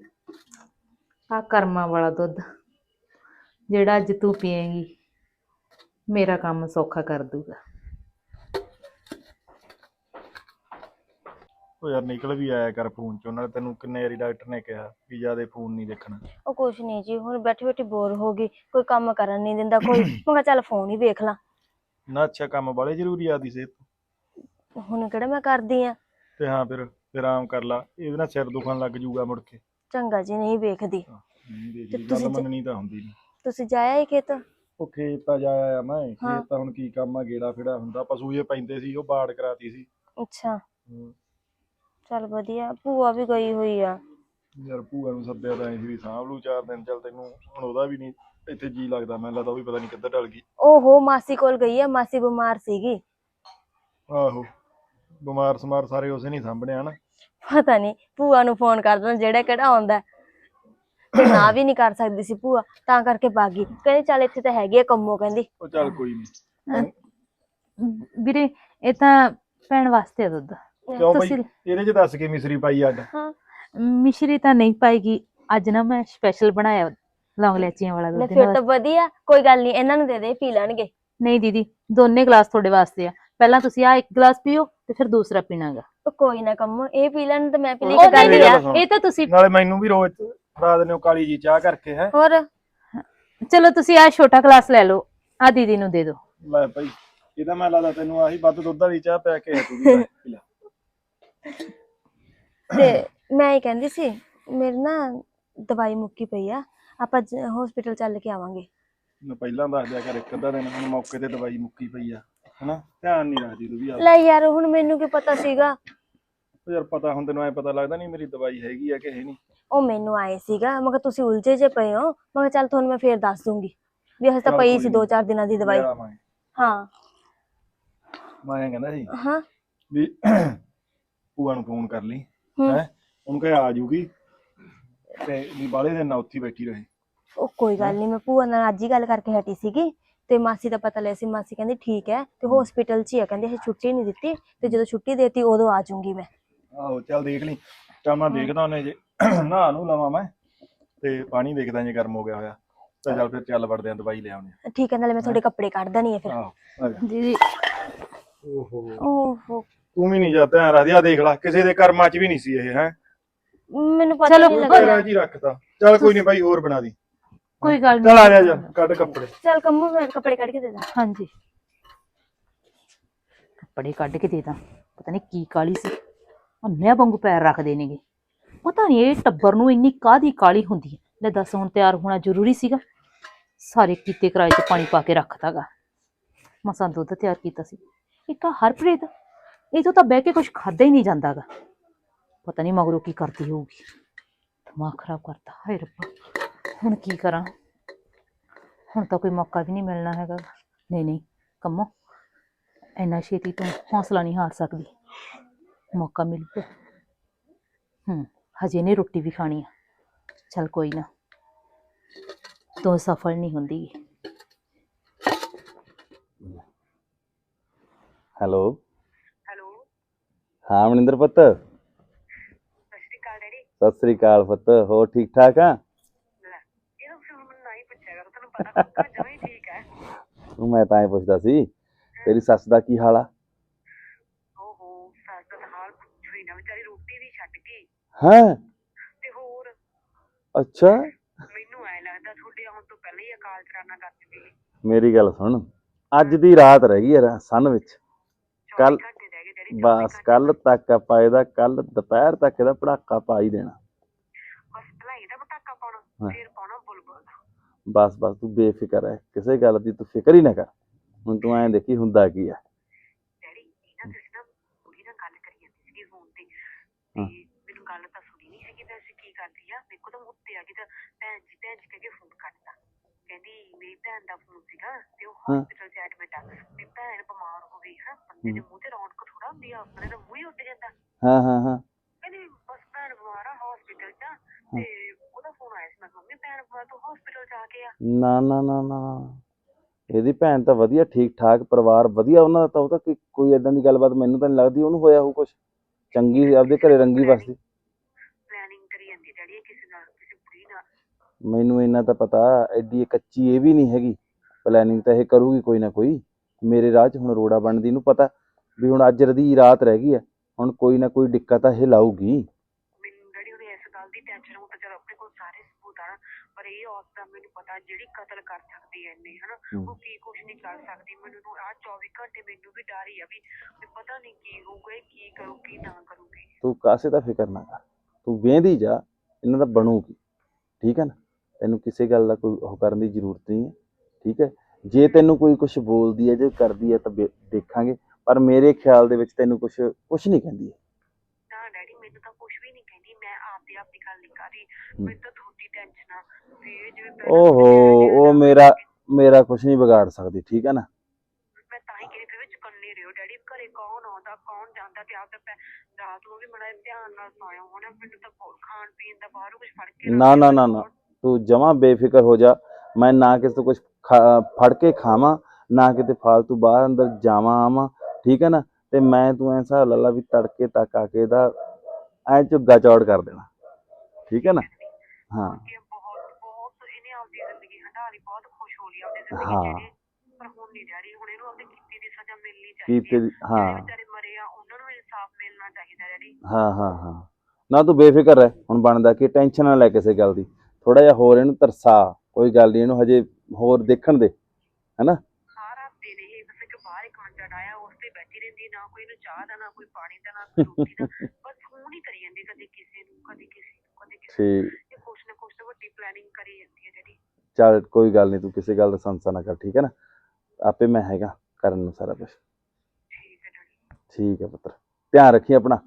ਆ ਕਰਮਾਂ ਵਾਲਾ ਦੁੱਧ ਜਿਹੜਾ ਅੱਜ ਤੂੰ ਪੀਏਂਗੀ ਮੇਰਾ ਕੰਮ ਸੌਖਾ ਕਰ ਦੂਗਾ। ਉਹ ਯਾਰ ਨਿਕਲ ਵੀ ਆਇਆ ਕਰ ਫੋਨ ਚੋਂ ਨਾਲੇ ਤੈਨੂੰ ਕਿੰਨੇ ਵਾਰੀ ਡਾਕਟਰ ਨੇ ਕਿਹਾ ਵੀ ਜ਼ਿਆਦਾ ਫੋਨ ਨਹੀਂ ਦੇਖਣਾ। ਉਹ ਕੁਛ ਨਹੀਂ ਜੀ ਹੁਣ ਬੈਠੇ ਬੈਠੇ ਬੋਰ ਹੋ ਗਈ ਕੋਈ ਕੰਮ ਕਰਨ ਨਹੀਂ ਦਿੰਦਾ ਕੋਈ। ਮੈਂ ਕਿਹਾ ਚੱਲ ਫੋਨ ਹੀ ਵੇਖ ਲਾਂ। ਨਾ ਅੱਛਾ ਕੰਮ ਵਾਲੇ ਜ਼ਰੂਰੀ ਆਦੀ ਸਿਹਤ ਹੁਣ ਕਿਹੜਾ ਮੈਂ ਕਰਦੀ ਆ? ਤੇ ਹਾਂ ਫਿਰ। ਫਿਰ ਆਰਾਮ ਕਰ ਲਾ ਇਹਦੇ ਨਾਲ ਸਿਰ ਦੁਖਣ ਲੱਗ ਜੂਗਾ ਮੁੜ ਕੇ। ਚੰਗਾ ਜੀ ਨਹੀਂ ਵੇਖਦੀ। ਨਹੀਂ ਤੇ ਤੁਸੀਂ ਗੱਲ ਜ- ਮੰਨਣੀ ਤਾਂ ਹੁੰਦੀ ਨਹੀਂ। ਤੁਸੀਂ ਜਾਇਆ ਹੀ ਖੇਤ? ਉਹ ਖੇਤ ਤਾਂ ਜਾ ਆਇਆ ਮੈਂ ਹਾਂ। ਖੇਤ ਤਾਂ ਹੁਣ ਕੀ ਕੰਮ ਆ ਗੇੜਾ ਫੇੜਾ ਹੁੰਦਾ ਪਸ਼ੂ ਜੇ ਪੈਂਦੇ ਸੀ ਉਹ ਬਾੜ ਕਰਾਤੀ ਸੀ। ਅੱਛਾ। ਹਮ, ਚੱਲ ਵਧੀਆ ਭੂਆ ਵੀ ਗਈ ਹੋਈ ਆ। ਯਾਰ ਭੂਆ ਨੂੰ ਸੱਦਿਆ ਤਾਂ ਐਂ ਸੀ ਵੀ ਸਾਂਭ ਲੂ ਚਾਰ ਦਿਨ ਚੱਲ ਤੈਨੂੰ ਹੁਣ ਉਹਦਾ ਵੀ ਨਹੀਂ ਇੱਥੇ ਜੀ ਲੱਗਦਾ ਮੈਨੂੰ ਲੱਗਦਾ ਉਹ ਵੀ ਪਤਾ ਨਹੀਂ ਕਿੱਧਰ ਢਲ ਗਈ। ਓਹੋ ਮਾਸੀ ਕੋਲ ਗਈ ਆ ਮਾਸੀ ਬਿਮਾਰ ਸੀਗੀ। ਆਹੋ। ਬਿਮਾਰ ਸਮਾਰ ਸਾਰੇ ਉਸੇ ਨਹੀਂ ਸਾਂਭਣਿਆ ਨਾ ਪਤਾ ਨਹੀਂ ਭੂਆ ਨੂੰ ਫੋਨ ਕਰ ਦੇਣਾ ਜਿਹੜਾ ਕਿਹੜਾ ਆਉਂਦਾ ਤੇ ਨਾ ਵੀ ਨਹੀਂ ਕਰ ਸਕਦੀ ਸੀ ਭੂਆ ਤਾਂ ਕਰਕੇ ਬਾਗੀ ਕਹਿੰਦੀ ਚੱਲ ਇੱਥੇ ਤਾਂ ਹੈਗੀ ਆ ਕੰਮੋ ਕਹਿੰਦੀ। ਉਹ ਚੱਲ ਕੋਈ ਨਹੀਂ। ਵੀਰੇ ਇਹ ਤਾਂ ਭੈਣ ਵਾਸਤੇ ਆ ਦੁੱਧ। ਕਿਉਂ ਬਈ? ਤੁਸੀਂ- ਇਹਦੇ ਚ ਦੱਸ ਕੇ ਮਿਸਰੀ ਪਾਈ ਅੱਡ ਹਾਂ। ਮਿਸ਼ਰੀ ਤਾਂ ਨਹੀਂ ਪਾਏਗੀ ਅੱਜ ਨਾ ਮੈਂ ਸਪੈਸ਼ਲ ਬਣਾਇਆ ਲੌਂਗ ਲੈਚੀਆਂ ਵਾਲਾ ਲੈ ਦੁੱਧ ਫਿਰ ਇਹਨਾਂ ਤਾਂ ਵਾਸਤੇ। ਵਧੀਆ ਕੋਈ ਗੱਲ ਨਹੀਂ ਇਹਨਾਂ ਨੂੰ ਦੇ ਦੇ ਪੀ ਲੈਣਗੇ। ਨਹੀਂ ਦੀਦੀ ਦੋਨੇ ਗਲਾਸ ਤੁਹਾਡੇ ਵਾਸਤੇ ਆ। ਪਹਿਲਾਂ ਤੁਸੀਂ ਆ ਇੱਕ ਗਲਾਸ ਪੀਓ ਤੇ ਫਿਰ ਦੂਸਰਾ ਪੀਣਾਗਾ। ਉਹ ਕੋਈ ਨਾ ਕੰਮੋ ਇਹ ਪੀ ਲੈਣ ਤੇ ਮੈਂ ਪੀ ਲਈ ਉਹ ਇੱਕ ਗੱਲ ਮੇਰੀ ਹੀ ਆ ਗੱਲ ਸੁਣ। ਇਹ ਤਾਂ ਤੁਸੀਂ ਨਾਲੇ ਮੈਨੂੰ ਵੀ ਰੋਜ਼ ਫੜਾ ਦਿੰਦੇ ਹੋ ਕਾਲੀ ਜੀ ਚਾਹ ਕਰਕੇ ਹੈ। ਹੋਰ? ਚਲੋ ਤੁਸੀਂ ਆ ਛੋਟਾ ਗਲਾਸ ਲੈ ਲਓ ਆ ਦੀਦੀ ਨੂੰ ਦੇ ਦਿਓ। ਲੈ ਭਾਈ ਇਹਦਾ ਮੈਂ ਲੱਗਦਾ ਤੈਨੂੰ ਆਹੀ ਵੱਧ ਦੁੱਧ ਵਾਲੀ ਚਾਹ ਪਿਆ ਕੇ ਤੂੰ ਵੀ ਲੈ, ਪੀ ਲੈ। ਤੇ ਮੈਂ ਇਹ ਕਹਿੰਦੀ ਸੀ ਮੇਰੇ ਨਾ ਦਵਾਈ ਮੁੱਕੀ ਪਈ ਆ ਆਪਾਂ ਹਸਪੀਟਲ ਚੱਲ ਕੇ ਆਵਾਂਗੇ। ਮੈਂ ਪਹਿਲਾਂ ਦੱਸ ਦਿਆ ਕਰ ਇੱਕ ਅੱਧਾ ਦਿਨ ਮੈਨੂੰ ਮੌਕੇ ਤੇ ਦਵਾਈ ਮੁੱਕੀ ਪਈ ਆ। ਹਨਾ? ਧਿਆਨ ਨਹੀਂ ਰੱਖਦੀ ਤੂੰ ਵੀ ਆਪ। ਲੈ ਯਾਰ ਹੁਣ ਮੈਨੂੰ ਕੀ ਪਤਾ ਸੀਗਾ? ਉਹ ਯਾਰ ਪਤਾ ਹੁਣ ਤੈਨੂੰ ਐ ਪਤਾ ਲੱਗਦਾ ਨਹੀਂ ਮੇਰੀ ਦਵਾਈ ਹੈਗੀ ਆ ਕਿ ਹੈ ਨਹੀਂ। ਉਹ ਮੈਨੂੰ ਆਏ ਸੀਗਾ ਮੈਂ ਕਿਹਾ ਤੁਸੀਂ ਉਲਝੇ ਜੇ ਪਏ ਹੋ। ਮੈਂ ਕਿਹਾ ਚੱਲ ਤੁਹਾਨੂੰ ਮੈਂ ਫੇਰ ਦੱਸ ਦੂੰਗੀ ਵੀ ਹਜੇ ਤਾਂ ਚੱਲ ਪਈ ਕੋਈ ਸੀ ਨੀ। ਦੋ ਚਾਰ ਦਿਨਾਂ ਦੀ ਦਵਾਈ। ਲੈ ਆਵਾਂਗੇ। ਹਾਂ। ਮੈਂ ਐਂ ਕਹਿੰਦਾ ਸੀ ਹਾਂ। ਵੀ ਭੂਆ ਨੂੰ ਫੋਨ ਕਰ ਲਈ ਹੂੰ। ਹੈ? ਉਹਨੂੰ ਕਹੇ ਆ ਜੂਗੀ ਤੇ ਵੀ ਬਾਲੇ ਦਿਨ ਨਾ ਉੱਥੇ ਹੀ ਬੈਠੀ ਰਹੇ। ਉਹ ਕੋਈ ਗੱਲ ਨਹੀਂ ਮੈਂ ਭੂਆ ਨਾਲ ਅੱਜ ਹੀ ਗੱਲ ਕਰਕੇ ਹਟੀ ਸੀਗੀ। ਤੇ ਮਾਸੀ ਦਾ ਪਤਾ ਲਿਆ ਸੀ ਮਾਸੀ ਕਹਿੰਦੀ ਠੀਕ ਹੈ ਤੇ ਹਸਪੀਟਲ 'ਚ ਹੀ ਆ ਕਹਿੰਦੇ ਇਹ ਛੁੱਟੀ ਨਹੀਂ ਦਿੱਤੀ ਤੇ ਜਦੋਂ ਛੁੱਟੀ ਦੇਤੀ ਉਦੋਂ ਆ ਜਾਊਂਗੀ ਮੈਂ। ਆਹੋ ਚੱਲ ਦੇਖ ਲਈ। ਚੱਲ ਮੈਂ ਦੇਖਦਾ ਉਹਨੇ ਜੇ ਨਹਾ ਨੂੰ ਲਵਾਂ ਮੈਂ ਤੇ ਪਾਣੀ ਦੇਖਦਾ ਜੇ ਗਰਮ ਹੋ ਗਿਆ ਹੋਇਆ। ਤਾਂ ਚੱਲ ਫਿਰ ਚੱਲ ਵੜਦੇ ਆਂ ਦਵਾਈ ਲੈ ਆਉਣੇ ਠੀਕ ਹੈ ਨਾਲੇ ਮੈਂ ਤੁਹਾਡੇ ਕੱਪੜੇ ਕੱਢ ਦੇਣੀ ਹੈ ਫਿਰ। ਆਹੋ ਆ ਜਾ। ਦੀਦੀ। ਓਹੋ। ਓਹੋ। ਤੂੰ ਵੀ ਨਹੀਂ ਜਾ ਧਿਆਨ ਰੱਖਦੀ ਆ ਦੇਖ ਲੈ ਕਿਸੇ ਦੇ ਕਰਮਾਂ 'ਚ ਵੀ ਨਹੀਂ ਸੀ ਇਹ ਹੈ? ਮੈਨੂੰ ਪਤਾ ਚਲੋ, ਨਹੀਂ ਕੋਈ ਲੱਗਦਾ। ਤੇਰਾ ਜੀ ਚੱਲ ਕੋਈ ਨਹੀਂ ਬਾਈ ਹੋਰ ਬਣਾ ਦੀ। ਕੋਈ ਗੱਲ ਚੱਲ ਆ ਨਹੀਂ ਜਾ ਜਾ ਕੱਢ ਕੱਪੜੇ। ਚੱਲ ਕੰਮੋ ਮੈਂ ਕੱਪੜੇ ਕੱਢ ਕੇ ਦੇ ਦਾਂ। ਹਾਂਜੀ। ਕੱਪੜੇ ਕੱਢ ਕੇ ਦੇ ਦਾਂ। ਪਤਾ ਨਹੀਂ ਕੀ ਕਾਲੀ ਸੀ। ਅੰਨਿਆਂ ਵਾਂਗੂ ਪੈਰ ਰੱਖਦੇ ਨੇਗੇ। ਪਤਾ ਨਹੀਂ ਇਹ ਟੱਬਰ ਨੂੰ ਇੰਨੀ ਕਾਦੀ ਕਾਲੀ ਹੁੰਦੀ ਹੈ। ਲੈ ਦੱਸ ਹੁਣ ਤਿਆਰ ਹੋਣਾ ਜ਼ਰੂਰੀ ਸੀਗਾ। ਸਾਰੇ ਕੀਤੇ ਕਿਰਾਏ 'ਚ ਪਾਣੀ ਪਾ ਕੇ ਰੱਖਤਾਗਾ। ਮਸਾਂ ਦੁੱਧ ਤਿਆਰ ਕੀਤਾ ਸੀ। ਇੱਕ ਆ ਹਰਪ੍ਰੀਤ ਇਹ ਤੋਂ ਤਾਂ ਬਹਿ ਕੇ ਕੁਝ ਖਾਦਾ ਹੀ ਨਹੀਂ ਜਾਂਦਾਗਾ। ਪਤਾ ਨਹੀਂ ਮਗਰੋਂ ਕੀ ਕਰਦੀ ਹੋਊਗੀ। ਦਿਮਾਗ ਖਰਾਬ ਕਰਤਾ। ਹਾਏ ਰੱਬਾ। ਹੁਣ ਕੀ ਕਰਾਂ? ਹੁਣ ਤਾਂ ਕੋਈ ਮੌਕਾ ਵੀ ਨਹੀਂ ਮਿਲਣਾ ਹੈਗਾ। ਨਹੀਂ ਨਹੀਂ ਕੰਮੋ। ਇੰਨਾ ਛੇਤੀ ਤੋਂ ਹੌਸਲਾ ਨਹੀਂ ਹਾਰ ਸਕਦੀ। ਮੌਕਾ ਮਿਲੂਗਾ ਹੂੰ ਹਜੇ ਨੇ ਰੋਟੀ ਵੀ ਖਾਣੀ ਆ। ਚਲ ਕੋਈ ਨਾ। ਤੂੰ ਸਫਲ ਨਹੀਂ ਹੁੰਦੀ। ਹੈਲੋ। ਹੈਲੋ। ਹਾਂ ਮਨਿੰਦਰ ਪੁੱਤ। ਸਤਿ ਸ਼੍ਰੀ ਅਕਾਲ ਡੈਡੀ। ਸਤਿ ਸ੍ਰੀ ਅਕਾਲ ਪੁੱਤ। ਹੋਰ ਠੀਕ ਠਾਕ ਆ ਲੈ ਇਹ ਤਾਂ ਫਿਰ ਮੈਨੂੰ ਨਾ ਹੀ ਪੁੱਛਿਆ ਕਰ ਤੈਨੂੰ ਪਤਾ ਕੁੱਤਾ ਜਮਾਂ ਠੀਕ ਹੈ ਮੈਂ ਤਾਂ ਹੀ ਪੁੱਛਦਾ ਸੀ ਤੇਰੀ ਸੱਸ ਦਾ ਕੀ ਹਾਲ ਆ? ਓਹੋ ਸੱਸ ਦਾ ਤਾਂ ਹਾਲ ਪੁੱਛੋ ਹੀ ਨਾ ਵਿਚਾਰੀ ਰੋਟੀ ਵੀ ਛੱਡ ਗਈ। ਹਾਂ? ਤੇ ਹੋਰ? ਅੱਛਾ। ਮੈਨੂੰ ਐ ਲੱਗਦਾ ਤੁਹਾਡੇ ਆਉਣ ਤੋਂ ਪਹਿਲਾਂ ਹੀ ਅਕਾਲ ਚਰਾਨਾ ਕਰ ਚੁੱਕੀ ਮੇਰੀ ਗੱਲ ਸੁਣ ਅੱਜ ਦੀ ਰਾਤ ਰਹਿ ਗਈ ਯਾਰ ਸਨ ਵਿੱਚ। 24 ਕੱਲ- ਘੰਟੇ ਰਹਿ ਗਏ ਡੈਡੀ 24 ਬਸ। ਕੱਲ ਤੱਕ ਆਪਾਂ ਇਹਦਾ ਕੱਲ ਦੁਪਹਿਰ ਤੱਕ ਇਹਦਾ ਪੜਾਕਾ ਪਾ ਹੀ ਦੇਣਾ। ਬਸ ਭਲਾਈ ਦਾ ਪਟਾਕਾ ਪਾਉਣਾ। ਫੇਰ ਬਸ ਬਸ ਤੂੰ ਬੇਫਿਕਰ ਹੈ ਕਿਸੇ ਗੱਲ ਦੀ ਤੂੰ ਫਿਕਰ ਹੀ ਨਾ ਕਰ। ਹੁਣ ਤੂੰ ਐਂ ਦੇਖੀ ਹੁੰਦਾ ਕੀ ਆ। ਡੈਡੀ ਇਹਨਾਂ ਤੁਸੀਂ ਨਾ ਕੁੜੀ ਨਾਲ ਗੱਲ ਕਰੀ ਜਾਂਦੀ ਸੀਗੀ ਫੋਨ ਤੇ। ਹਾਂ। ਤੇ ਮੈਨੂੰ ਗੱਲ ਤਾਂ ਸੁਣੀ ਨਹੀਂ ਹੈਗੀ ਵੈਸੇ ਕੀ ਕਰਦੀ ਆ ਮੇਰੇ ਕੋਲ ਤਾਂ ਮੁੱਤੇ ਆ ਗਈ ਤਾਂ ਭੈਣ ਜੀ ਭੈਣ ਜੀ ਕਹਿ ਕੇ ਫੋਨ ਕੱਟਤਾ। ਕਹਿੰਦੀ ਮੇਰੀ ਭੈਣ ਦਾ ਫੋਨ ਸੀਗਾ ਤੇ ਉਹ ਹਾਂ। ਹਸਪੀਟਲ 'ਚ ਐਡਮਿਟ ਆ। ਵੀ ਭੈਣ ਬਿਮਾਰ ਹੋ ਗਈ ਹਾਂ ਬੰਦੇ ਦੇ ਮੂੰਹ ਤੇ ਰੌਣਕ ਥੋੜਾ ਹੁੰਦੀ ਆ ਆਪਣੇ ਦਾ ਮੂੰਹ ਹੀ ਉੱਡ ਜਾਂਦਾ। ਹਾਂ ਹਾਂ ਹਾਂ। ਕਹਿੰਦੀ ਬਸ ਭੈਣ ਬਿਮਾਰ ਆ ਹਸਪੀਟਲ 'ਚ ਆ ਤੇ ਆਇਆ ਸੀ। ਮੈਂ ਕਿਹਾ, ਮੰਮੀ ਭੈਣ ਬਿਮਾਰ ਤੂੰ ਹਸਪੀਟਲ ਜਾ ਕੇ ਆ। ਨਾ ਨਾ ਨਾ ਨਾ। ਇਹਦੀ ਭੈਣ ਤਾਂ ਵਧੀਆ ਠੀਕ ਠਾਕ ਪਰਿਵਾਰ ਵਧੀਆ ਉਹਨਾਂ ਦਾ ਤਾਂ ਉਹ ਤਾਂ ਕੋਈ- ਕੋਈ ਇਦਾਂ ਦੀ ਗੱਲਬਾਤ ਮੈਨੂੰ ਤਾਂ ਨਹੀਂ ਲੱਗਦੀ ਉਹਨੂੰ ਹੋਇਆ ਹੋਊ ਕੁਝ ਚੰਗੀ ਆਪਦੇ ਘਰੇ ਰੰਗੀ ਵਸਦੀ। ਪਲੈਨਿੰਗ ਕਰੀ ਜਾਂਦੀ ਡੈਡੀ ਕਿਸੇ ਨਾਲ ਕਿਸੇ ਕੁੜੀ ਨਾਲ। ਮੈਨੂੰ ਇੰਨਾ ਤਾਂ ਪਤਾ ਐਡੀ ਕੱਚੀ ਇਹ ਵੀ ਨਹੀਂ ਹੈਗੀ। ਪਲੈਨਿੰਗ ਤਾਂ ਇਹ ਕਰੂਗੀ ਕੋਈ ਨਾ ਕੋਈ। ਮੇਰੇ ਰਾਹ 'ਚ ਹੁਣ ਰੋੜਾ ਬਣਦੀ ਨੂੰ ਪਤਾ ਵੀ ਹੁਣ ਅੱਜ ਦੀ ਰਾਤ ਰਹਿ ਗਈ ਹੈ ਹੁਣ ਕੋਈ ਨਾ ਕੋਈ ਦਿੱਕਤ ਤਾਂ ਇਹ ਲਾਊਗੀ। ਮੈਨੂੰ ਡੈਡੀ ਉਹਨੇ ਇਸ ਗੱਲ ਦੀ ਟੈਨਸ਼ਨ ਹੋ ਤਾਂ ਚਲ ਆਪਣੇ ਕੋਲ ਸਾਰੇ ਸਬੂਤ ਆ ਨਾ, ਪਰ ਇਹ ਔਰਤ ਦਾ ਮੈਨੂੰ ਪਤਾ ਜਿਹੜੀ ਕਤਲ ਕਰ ਸਕਦੀ ਐ ਇੰਨੇ ਹਨਾ। ਉਹ ਕੀ ਕੁਛ ਨਹੀਂ ਕਰ ਸਕਦੀ। ਮੈਨੂੰ ਆਹ 24 ਘੰਟੇ ਮੈਨੂੰ ਵੀ ਡਰ ਹੀ ਆ ਵੀ ਪਤਾ ਨਹੀਂ ਕੀ ਹੋਊਗਾ ਇਹ ਕੀ ਕਰੂਗੀ ਨਾ ਕਰੂਗੀ। ਤੂੰ ਕਾਸੇ ਦਾ ਫਿਕਰ ਨਾ ਕਰ। ਤੂੰ ਵੇਂਦੀ ਜਾ ਇਹਨਾਂ ਦਾ ਬਣੂਗੀ। ਠੀਕ ਹੈ ਨਾ? ਤੈਨੂੰ ਕਿਸੇ ਗੱਲ ਦਾ ਕੋਈ ਉਹ ਕਰਨ ਦੀ ਜ਼ਰੂਰਤ ਨਹੀਂ ਹੈ। ਠੀਕ ਹੈ? ਜੇ ਤੈਨੂੰ ਕੋਈ ਕੁਝ ਬੋਲਦੀ ਹੈ ਜੇ ਕਰਦੀ ਹੈ ਤਾਂ ਦੇਖਾਂਗੇ। ਪਰ ਮੇਰੇ ਖਿਆਲ ਦੇ ਵਿੱਚ ਤੈਨੂੰ ਕੁਝ ਕੁਝ ਨਹੀਂ ਕਹਿੰਦੀ। ਹੈ ਨਾ ਡੈਡੀ ਮੈਨੂੰ ਤਾਂ ਕੁਛ ਵੀ ਨਹੀਂ ਕਹਿੰਦੀ। ਮੈਂ ਆਪਦੀ ਆਪਦੀ ਗੱਲ ਨਹੀਂ ਕਰ ਰਹੀ। ਮੈਨੂੰ ਤਾਂ ਟੈਨਸ਼ਨ ਆ। ਵੀ ਇਹ ਜਿਵੇਂ ਪਹਿਲਾਂ ਓਹੋ ਉਹ ਮੇਰਾ ਮੇਰਾ ਕੁਝ ਨਹੀਂ ਵਿਗਾੜ ਸਕਦੀ ਠੀਕ ਹੈ ਨਾ? ਮੈਂ ਤਾਂ ਹੀ ਕਹਿੰਦੀ ਪਈ ਵਿੱਚ ਕੰਨੀ ਰਿਓ ਡੈਡੀ ਘਰੇ ਕੌਣ ਆਉਂਦਾ ਕੌਣ ਜਾਂਦਾ ਤੇ ਆਪ ਤਾਂ ਪੈ- ਰਾਤ ਨੂੰ ਵੀ ਬੜਾ ਧਿਆਨ ਨਾਲ ਸੌਂਇਆ ਹੋਣਾ ਮੈਨੂੰ ਤਾਂ ਬਹੁਤ ਖਾਣ ਪੀਣ ਦਾ ਬਾਹਰੋਂ ਕੁਝ ਫੜ ਕੇ ਨਾ ਨਾ ਨਾ ਨਾ। ਤੂੰ ਜਮਾਂ ਬੇਫਿਕਰ ਹੋ ਜਾ। ਮੈਂ ਨਾ ਕਿਸੇ ਤੋਂ ਕੁਝ ਫੜ ਕੇ ਖਾਵਾਂ ਨਾ ਕਿਤੇ ਫਾਲਤੂ ਬਾਹਰ ਅੰਦਰ ਜਾਵਾਂ ਆਵਾਂ ਠੀਕ ਹੈ ਨਾ? ਤੇ ਮੈਂ ਤੂੰ ਐ ਹਿਸਾਬ ਲਾ ਲਾ ਵੀ ਤੜਕੇ ਤੱਕ ਆ ਕੇ ਇਹਦਾ ਐ ਝੁੱਗਾ ਚੌੜ ਕਰ ਦੇਣਾ ਠੀਕ ਹੈ ਨਾ? ਹਾਂ। ਕਿ ਬਹੁਤ ਬਹੁਤ ਇਹਨੇ ਆਪਦੀ ਜ਼ਿੰਦਗੀ ਹੰਡਾ ਲਈ ਬਹੁਤ ਖੁਸ਼ ਹੋ ਲਈ ਆਪਦੀ ਜ਼ਿੰਦਗੀ ਹਾਂ। ਜਿਹੜੀ ਪਰ ਹੁਣ ਨਹੀਂ ਡੈਡੀ ਹੁਣ ਇਹਨੂੰ ਆਪਦੀ ਕੀਤੀ ਦੀ ਸਜ਼ਾ ਮਿਲਣੀ ਚਾਹੀਦੀ ਕੀਤੇ ਹੈ। ਦੀ- ਜਿਹੜੇ ਹਾਂ। ਵਿਚਾਰੇ ਮਰੇ ਆ ਉਹਨਾਂ ਨੂੰ ਇਨਸਾਫ ਮਿਲਣਾ ਚਾਹੀਦਾ ਡੈਡੀ ਹਾਂ ਹਾਂ ਹਾਂ। ਨਾ ਤੂੰ ਬੇਫਿਕਰ ਰਹਿ ਹੁਣ ਬਣਦਾ ਕਿ ਟੈਨਸ਼ਨ ਨਾ ਲੈ ਕਿਸੇ ਗੱਲ ਦੀ। ਥੋੜਾ ਜਿਹਾ ਹੋਰ ਇਹਨੂੰ ਤਰਸਾ ਕੋਈ ਗੱਲ ਨਹੀਂ ਇਹਨੂੰ ਹਜੇ ਹੋਰ ਦੇਖਣ ਦੇ ਹੈਨਾ? ਸਾਰਾ ਦਿਨ ਇਹ ਬਸ ਇੱਕ ਬਾਹਰ ਇੱਕ ਮੰਜਾ ਡਾਇਆ ਉਸ ਤੇ ਬੈਠੀ ਰਹਿੰਦੀ ਨਾ ਕੋਈ ਨੂੰ ਚਾਹ ਦਾ ਨਾ ਕੋਈ ਪਾਣੀ ਦਾ ਨਾ ਕੋਈ ਰੋਟੀ ਦਾ ਬਸ ਫੋਨ ਹੀ ਕਰੀ ਜਾਂਦੀ ਕਦੇ ਕਿਸੇ ਨੂੰ ਕਦੇ ਕਿਸੇ ਨੂੰ ਕਦੇ ਕਿਸੇ ਨੂੰ। ਠੀਕ ਇਹ ਕੁਛ ਨਾ ਕੁਛ ਤਾਂ ਵੱਡੀ ਪਲੈਨਿੰਗ ਕਰੀ ਜਾਂਦੀ ਹੈ ਡੈਡੀ ਚੱਲ ਕੋਈ ਗੱਲ ਨਹੀਂ ਤੂੰ ਕਿਸੇ ਗੱਲ ਦਾ ਸੰਸਾ ਨਾ ਕਰ ਠੀਕ ਹੈ ਨਾ? ਆਪੇ ਮੈਂ ਹੈਗਾ ਕਰਨ ਨੂੰ ਸਾਰਾ ਕੁਝ ਠੀਕ ਹੈ ਡੈਡੀ। ਠੀਕ ਹੈ ਪੁੱਤਰ ਧਿਆਨ ਰੱਖੀ ਆਪਣਾ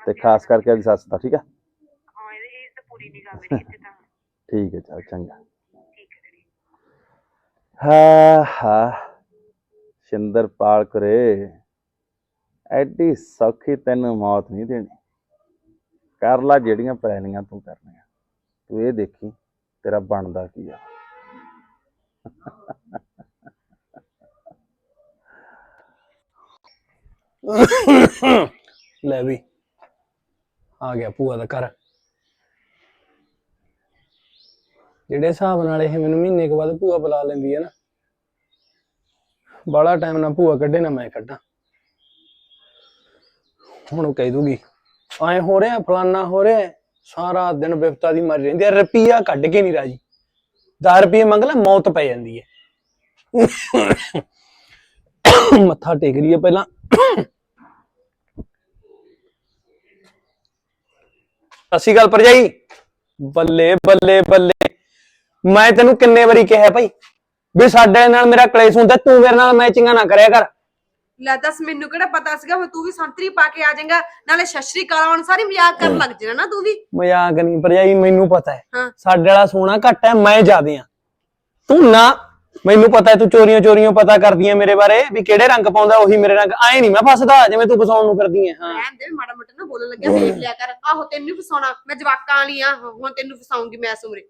ਤੇ ਖਾਸ ਕਰਕੇ ਆਪਣੀ ਸੱਸ ਦਾ ਠੀਕ ਹੈ? ਹਾਂ ਇਹ ਇਹ ਤਾਂ ਪੂਰੀ ਨਿਗਾਹ ਮੇਰੀ ਇੱਥੇ ਤਾਂ। ਠੀਕ ਹੈ ਚੱਲ ਚੰਗਾ। ਠੀਕ ਹੈ ਡੈਡੀ। ਹਾ ਹਾ ਸ਼ਿੰਦਰਪਾਲ ਕਰੇ ਐਡੀ ਸੌਖੀ ਤੈਨੂੰ ਮੌਤ ਨਹੀਂ ਦੇਣੀ। ਕਰ ਲੈ ਜਿਹੜੀਆਂ ਪਲੈਨਿੰਗਾਂ ਤੂੰ ਕਰਨੀਆਂ। ਤੂੰ ਇਹ ਦੇਖੀ, ਤੇਰਾ ਬਣਦਾ ਕੀ ਆ? ਲੈ ਵੀ, ਆ ਗਿਆ ਭੂਆ ਦਾ ਘਰ। ਜਿਹੜੇ ਹਿਸਾਬ ਨਾਲ ਇਹ ਮੈਨੂੰ ਮਹੀਨੇ ਕੁ ਬਾਅਦ ਭੂਆ ਬੁਲਾ ਲੈਂਦੀ ਹੈ ਨਾ ਬਾਲਾ ਟਾਈਮ ਨਾ ਭੂਆ ਕੱਢੇ ਨਾ ਮੈਂ ਕੱਢਾਂ। ਹੁਣ ਉਹ ਕਹਿ ਦੂਗੀ ਐ ਹੋ ਰਿਹਾ, ਫਲਾਨਾ ਹੋ ਰਿਹਾ ਸਾਰਾ ਦਿਨ ਬਿਪਤਾ ਦੀ ਮਾਰੀ ਰਹਿੰਦੀ ਹੈ, ਰੁਪਈਆ ਕੱਢ ਕੇ ਨਹੀਂ ਰਾਜੀ। 10 ਰੁਪਏ ਮੰਗ ਲੈ, ਮੌਤ ਪੈ ਜਾਂਦੀ ਹੈ। ਮੱਥਾ ਟੇਕ ਰਹੀ ਹੈ ਪਹਿਲਾਂ। ਸਤਿ ਗੱਲ ਅਕਾਲ ਬੱਲੇ ਬੱਲੇ ਬੱਲੇ। ਮੈਂ ਤੈਨੂੰ ਕਿੰਨੇ ਵਾਰੀ ਕਿਹਾ ਭਾਈ, ਵੀ ਸਾਡੇ ਨਾਲ ਮੇਰਾ ਕਲੇਸ਼ ਹੁੰਦਾ, ਤੂੰ ਮੇਰੇ ਨਾਲ ਮੈਚਿੰਗਾਂ ਨਾ ਕਰਿਆ ਕਰ। ਲੈ ਦੱਸ ਮੈਨੂੰ ਕਿਹੜਾ ਪਤਾ ਸੀਗਾ? ਹੁਣ ਤੂੰ ਵੀ ਸੰਤਰੀ ਪਾ ਕੇ ਆ ਜਾਏਗਾ ਨਾਲੇ ਸ਼ਸ਼ਰੀ ਕਾਲ ਹੁਣ ਸਾਰੀ ਮਜ਼ਾਕ ਕਰਨ ਲੱਗ ਜਾਣਾ ਨਾ ਤੂੰ ਵੀ। ਮਜ਼ਾਕ ਨਹੀਂ ਭਰਜਾਈ ਮੈਨੂੰ ਪਤਾ ਹੈ। ਹਾਂ। ਸਾਡੇ ਵਾਲਾ ਸੋਨਾ ਘੱਟ ਹੈ ਮੈਂ ਜ਼ਿਆਦੇ ਆ ਤੂੰ ਨਾ ਮੈਨੂੰ ਪਤਾ ਹੈ ਤੂੰ ਚੋਰੀਆਂ ਚੋਰੀਆਂ ਪਤਾ ਕਰਦੀ ਹੈ ਮੇਰੇ ਬਾਰੇ ਵੀ ਕਿਹੜੇ ਰੰਗ ਪਾਉਂਦਾ ਉਹੀ ਮੇਰੇ ਰੰਗ। ਆਏ ਨਹੀਂ ਮੈਂ ਫਸਦਾ ਜਿਵੇਂ ਤੂੰ ਫਸਾਉਣ ਨੂੰ ਕਰਦੀ ਹੈ ਹਾਂ। ਰਹਿਣ ਦੇ ਮਾੜਾ ਮੋਟਾ ਨਾ ਬੋਲਣ ਲੱਗਿਆ ਦੇਖ ਲਿਆ ਕਰ। ਆਹੋ ਤੈਨੂੰ ਫਸਾਉਣਾ ਮੈਂ ਜਵਾਕਾਂ ਵਾਲੀ ਆ ਹੁਣ ਤੈਨੂੰ ਫਸਾਉਂਗੀ ਮੈਂ ਇਸ ਉਮਰੇ।